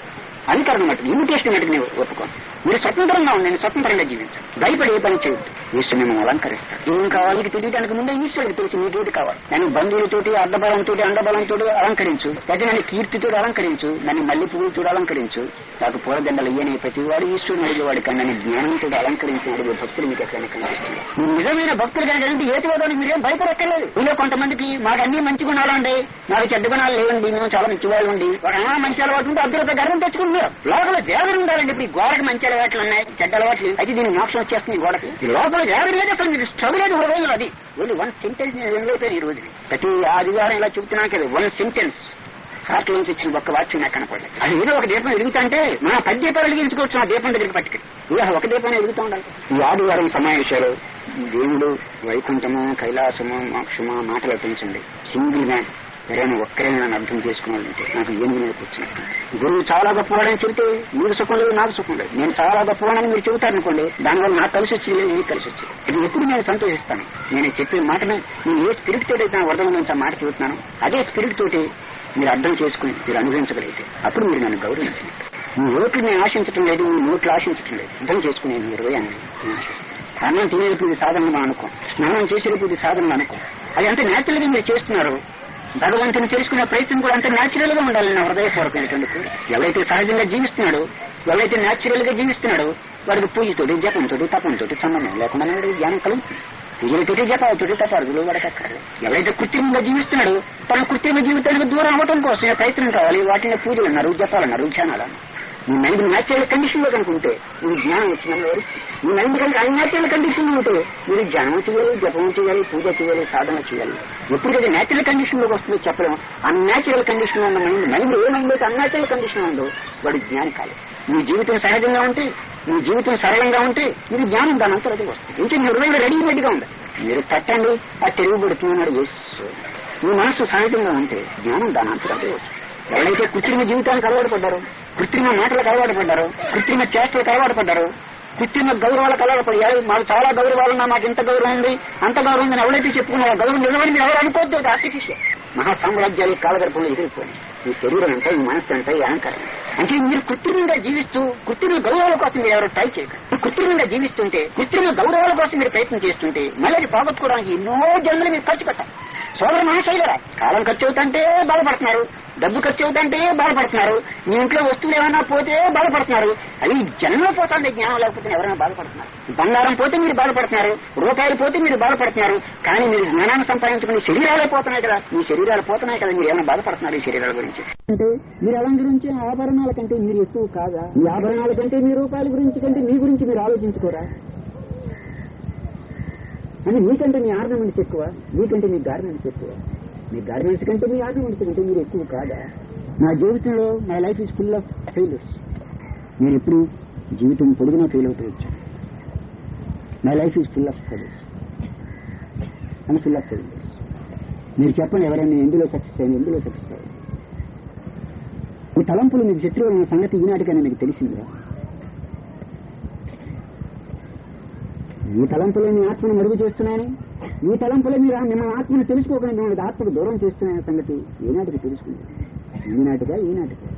అనుకరణ మటుకు. ఇమిటేషన్ మటుకు నేను ఒప్పుకోను మీరు స్వతంత్రంగా ఉండండి స్వతంత్రంగా జీవించండి. భయపడి ఏ పని చేయొద్దు. ఈశ్వరు మిమ్మల్ని అలంకరిస్తాడు. ఏం కావాలి? ఇది తెలియడానికి ముందే ఈశ్వరుడికి తెలిసి మీ తోటి కావాలి? నన్ను బంధువులతోటి అర్ధబలంతో అండబలంతో అలంకరించు. లేదా నన్ను కీర్తితో అలంకరించు. నన్ను మల్లి పువ్వులతో అలంకరించు. నాకు పూలదండలు ఇయ్యని ప్రతి వాడు ఈశ్వరుని అడిగేవాడు కానీ నన్ను జ్ఞానంతో అలంకరించి అడిగే భక్తులు మీకు ఎక్కడైనా కనిపిస్తుంది మీరు నిజమైన భక్తులు కనుకంటే ఏ చదవడానికి మీరేం భయపడక్కర్లేదు. మీలో కొంతమందికి మాకు అన్ని మంచి గుణాలు ఉండే మాకు చెడ్డ గుణాలు లేవండి. మేము చాలా మంచి వాళ్ళు ఉండి ఒక మంచి అలవాటు ఉంటే అద్భుత గర్వం తెచ్చుకుంటున్నారు లోపల దేవుడు ఉండాలండి ఇప్పుడు గోడకి మంచి అలవాట్లు ఉన్నాయి. చెడ్డ అలవాట్లు లేవు. అయితే దీన్ని మోక్షం వచ్చేస్తుంది గోడకి. ఈ లోపల దేవుడు లేదు అసలు మీరు స్ట్రగుల్ లేదు హృదయంలో అది. ఓన్లీ వన్ సెంటెన్స్ నేను వెళ్ళిపోయాను ఈ రోజు ప్రతి ఆదివారం ఇలా చెబుతున్నాను కదా వన్ సెంటెన్స్ హార్ట్ నుంచి వచ్చిన ఒక్క వాక్యం నాకు కనపడలేదు. అది ఏదో ఒక దీపం వెలుగుతుంటే మన పది దీపాలు వెలిగించుకోవచ్చు ఆ దీపం దగ్గరికి పట్టుకుని ఇలా ఒక దీపం వెలుగుతూ ఉండాలి. ఈ ఆదివారం సమావేశాలు దేవుడు వైకుంఠము కైలాసము మోక్షము మాటలు పెంచండి సింగిల్ మ్యాన్ ఎవరైనా ఒక్కరైనా నన్ను అర్థం చేసుకున్నాడంటే నాకు ఏమి మీద కూర్చున్నట్టు గురువు చాలా గొప్పవాడని చెబితే మీరు సుఖం లేదు నాకు సుఖం లేదు. నేను చాలా గొప్పవాడని మీరు చెబుతారనుకోండి దానివల్ల నాకు కలిసి వచ్చి లేదు మీకు కలిసి వచ్చి ఇది ఎప్పుడు నేను సంతోషిస్తాను? నేను చెప్పే మాటనే నేను ఏ స్పిరిట్ తోటి అయితే నా వరదల నుంచి మాట చెబుతున్నాను అదే స్పిరిట్ తోటి మీరు అర్థం చేసుకుని మీరు అనుభవించగలిగితే అప్పుడు మీరు నన్ను గౌరవించినట్టు మీ ఓట్లు నేను ఆశించడం లేదు మీ నోట్లు ఆశించడం లేదు. అర్థం చేసుకునే మీ హృదయాన్ని నేను ఆశిస్తాను. అన్నం తినేటప్పుడు ఇది సాధనగా అనుకో స్నానం చేసేటప్పుడు ఇది సాధనగా అనుకో. అది అంత న్యాచురల్గా మీరు చేస్తున్నారు. భగవంతుని తెలుసుకునే ప్రయత్నం కూడా అంత న్యాచురల్గా ఉండాలి నా హృదయపూర్వకమైనటువంటి కోరిక. ఎవరైతే సహజంగా జీవిస్తున్నాడో ఎవరైతే న్యాచురల్గా జీవిస్తున్నాడో వాడికి పూజతోటి జపంతోటి తపంతోటి సంబంధం లేకుండా జ్ఞానం కలుగుతుంది. పూజలతోటి జపాలతోటి తపార్థులు వాడికి అక్కర్లేదు. ఎవరైతే కృత్రిమంగా జీవిస్తున్నాడో తన కృత్రిమ జీవితానికి దూరం అవ్వటం కోసం ప్రయత్నం కావాలి. వాటిని పూజలు అన్నారు జపాలన్నారు ధ్యానాలు అన్నారు. నీ మైండ్ న్యాచురల్ కండిషన్లో కనుక ఉంటే మీరు జ్ఞానం వచ్చినంత వరకు మైండ్ కనుక అన్యాచురల్ కండిషన్లో ఉంటే మీరు జ్ఞానం చేయాలి జపం చేయాలి పూజ చేయాలి సాధన చేయాలి. ఎప్పుడైతే న్యాచురల్ కండిషన్లోకి వస్తుందో చెప్పలేం అన్యాచురల్ కండిషన్లో ఉన్న మైండ్ మైండ్ ఏ మైండ్ అయితే అన్యాచురల్ కండిషన్ ఉందో వాడు జ్ఞానం కాదు. నీ జీవితం సహజంగా ఉంటే నీ జీవితం సరళంగా ఉంటే మీరు జ్ఞానం దాని అంతా అది వస్తుంది. ఇంకా మీ హృదయం రెడీమేడ్గా ఉంది. మీరు తట్టండి ఆ తిరుగుబడుతున్నాడు యేసు. మీ మనసు సహజంగా ఉంటే జ్ఞానం దాని అంతా అదే వస్తుంది. ఎవరైతే కృత్రిమ జీవితానికి అలవాటు పడ్డారు కృత్రిమ మాటలకు అలవాటు పడ్డారు కృత్రిమ చేష్టలకు అలవాటు పడ్డారు కృత్రిమ గౌరవాలకు అలవాటు పడ్డారు మాకు చాలా గౌరవాలు ఉన్నా మాకు ఇంత గౌరవం ఉంది అంత గౌరవం ఉంది ఎవరైతే చెప్పుకున్నారో గౌరవం నిలబడి మీరు ఎవరు అనుకోవద్దు ఆర్టిఫిషియల్. మహా సామ్రాజ్యాలు కాలగర్భంలో ఎగిరిపోయి ఈ శరీరం అంటే ఈ మనస్సు అంటే ఈ అహంకారం అంటే మీరు కృత్రిమంగా జీవిస్తూ కృత్రిమ గౌరవాల కోసం మీరు ఎవరు ట్రై చేయకండి. కృత్రిమంగా జీవిస్తుంటే కృత్రిమ గౌరవాల కోసం మీరు ప్రయత్నం చేస్తుంటే మళ్ళీ అది పోగొట్టుకోవడానికి ఎన్నో జన్మలు మీరు ఖర్చు పెట్టాలి. సోదర మహాశైలరా కాలం ఖర్చు అవుతుంటే బాధపడుతున్నారు. డబ్బు ఖర్చు అవుతుంటే బాధపడుతున్నారు. మీ ఇంట్లో వస్తువులు ఏమైనా పోతే బాధపడుతున్నారు. అది జన్మలో పోతుంది జ్ఞానం లేకపోతే ఎవరైనా బాధపడుతున్నారు. బంగారం పోతే మీరు బాధపడుతున్నారు. రూపాయలు పోతే మీరు బాధపడుతున్నారు. కానీ మీరు జ్ఞానాన్ని సంపాదించుకుని శరీరాలే పోతున్నాయి కదా. మీ శరీరాలు పోతున్నాయి కదా. మీరు ఏమైనా బాధపడుతున్నారు ఈ శరీరాల గురించి? అంటే మీరు అలంకరించే ఆభరణాల కంటే మీరు ఎక్కువ కాదా? మీ ఆభరణాల కంటే మీ రూపాయల గురించి కంటే మీ గురించి మీరు ఆలోచించుకోరా? అని మీకంటే మీ ఆర్నమెంట్స్ ఎక్కువ మీకంటే మీ గార్మెంట్స్ ఎక్కువ. మీ గార్మెంట్స్ కంటే మీ ఆర్గ్యుమెంట్స్ కంటే మీరు ఎక్కువ కాదా? నా జీవితంలో my life is full of failures నేను ఎప్పుడు జీవితం పొడుగునా ఫెయిల్ అవుతూ వచ్చాను. My life is full of failures and full of failures మీరు చెప్పండి ఎవరైనా ఎందులో సక్సెస్ అయింది ఎందులో సక్సెస్ అయ్యింది మీ తలంపులు మీకు శత్రువులు ఉన్న సంగతి ఈనాటికైనా మీకు తెలిసిందా? మీ తలంపులు మీ ఆత్మను మరుగు చేస్తున్నాయని? మీ తలంపుల మీరు మిమ్మల్ని ఆత్మను తెలుసుకోకుండా మిమ్మల్ని ఆత్మకు దూరం చేస్తున్న సంగతి ఏనాటికి తెలుసుకుంది ఈనాటిగా ఈనాటిగా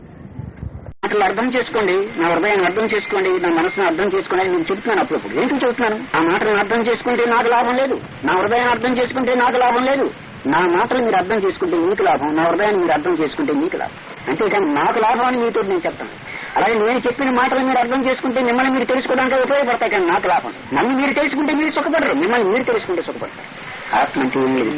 మాటలు అర్థం చేసుకోండి నా హృదయాన్ని అర్థం చేసుకోండి నా మనసును అర్థం చేసుకోండి నేను చెప్తున్నాను అప్పుడప్పుడు. ఏంటి చెబుతున్నాను? ఆ మాటలను అర్థం చేసుకుంటే నాకు లాభం లేదు. నా హృదయాన్ని అర్థం చేసుకుంటే నాకు లాభం లేదు. నా మాటలు మీరు అర్థం చేసుకుంటే మీకు లాభం నా హృదయాన్ని మీరు అర్థం చేసుకుంటే మీకు లాభం. అంతేకాని నాకు లాభం అని మీతో నేను చెప్తాను. అలాగే నేను చెప్పిన మాటలు మీరు అర్థం చేసుకుంటే మిమ్మల్ని మీరు తెలుసుకోవడానికి ఉపయోగపడతాయి కానీ నాకు లాభం. నన్ను మీరు తెలుసుకుంటే మీరు సుఖపడరు. మిమ్మల్ని మీరు తెలుసుకుంటే సుఖపడతారు. ఆత్మ అంటే ఏం లేదు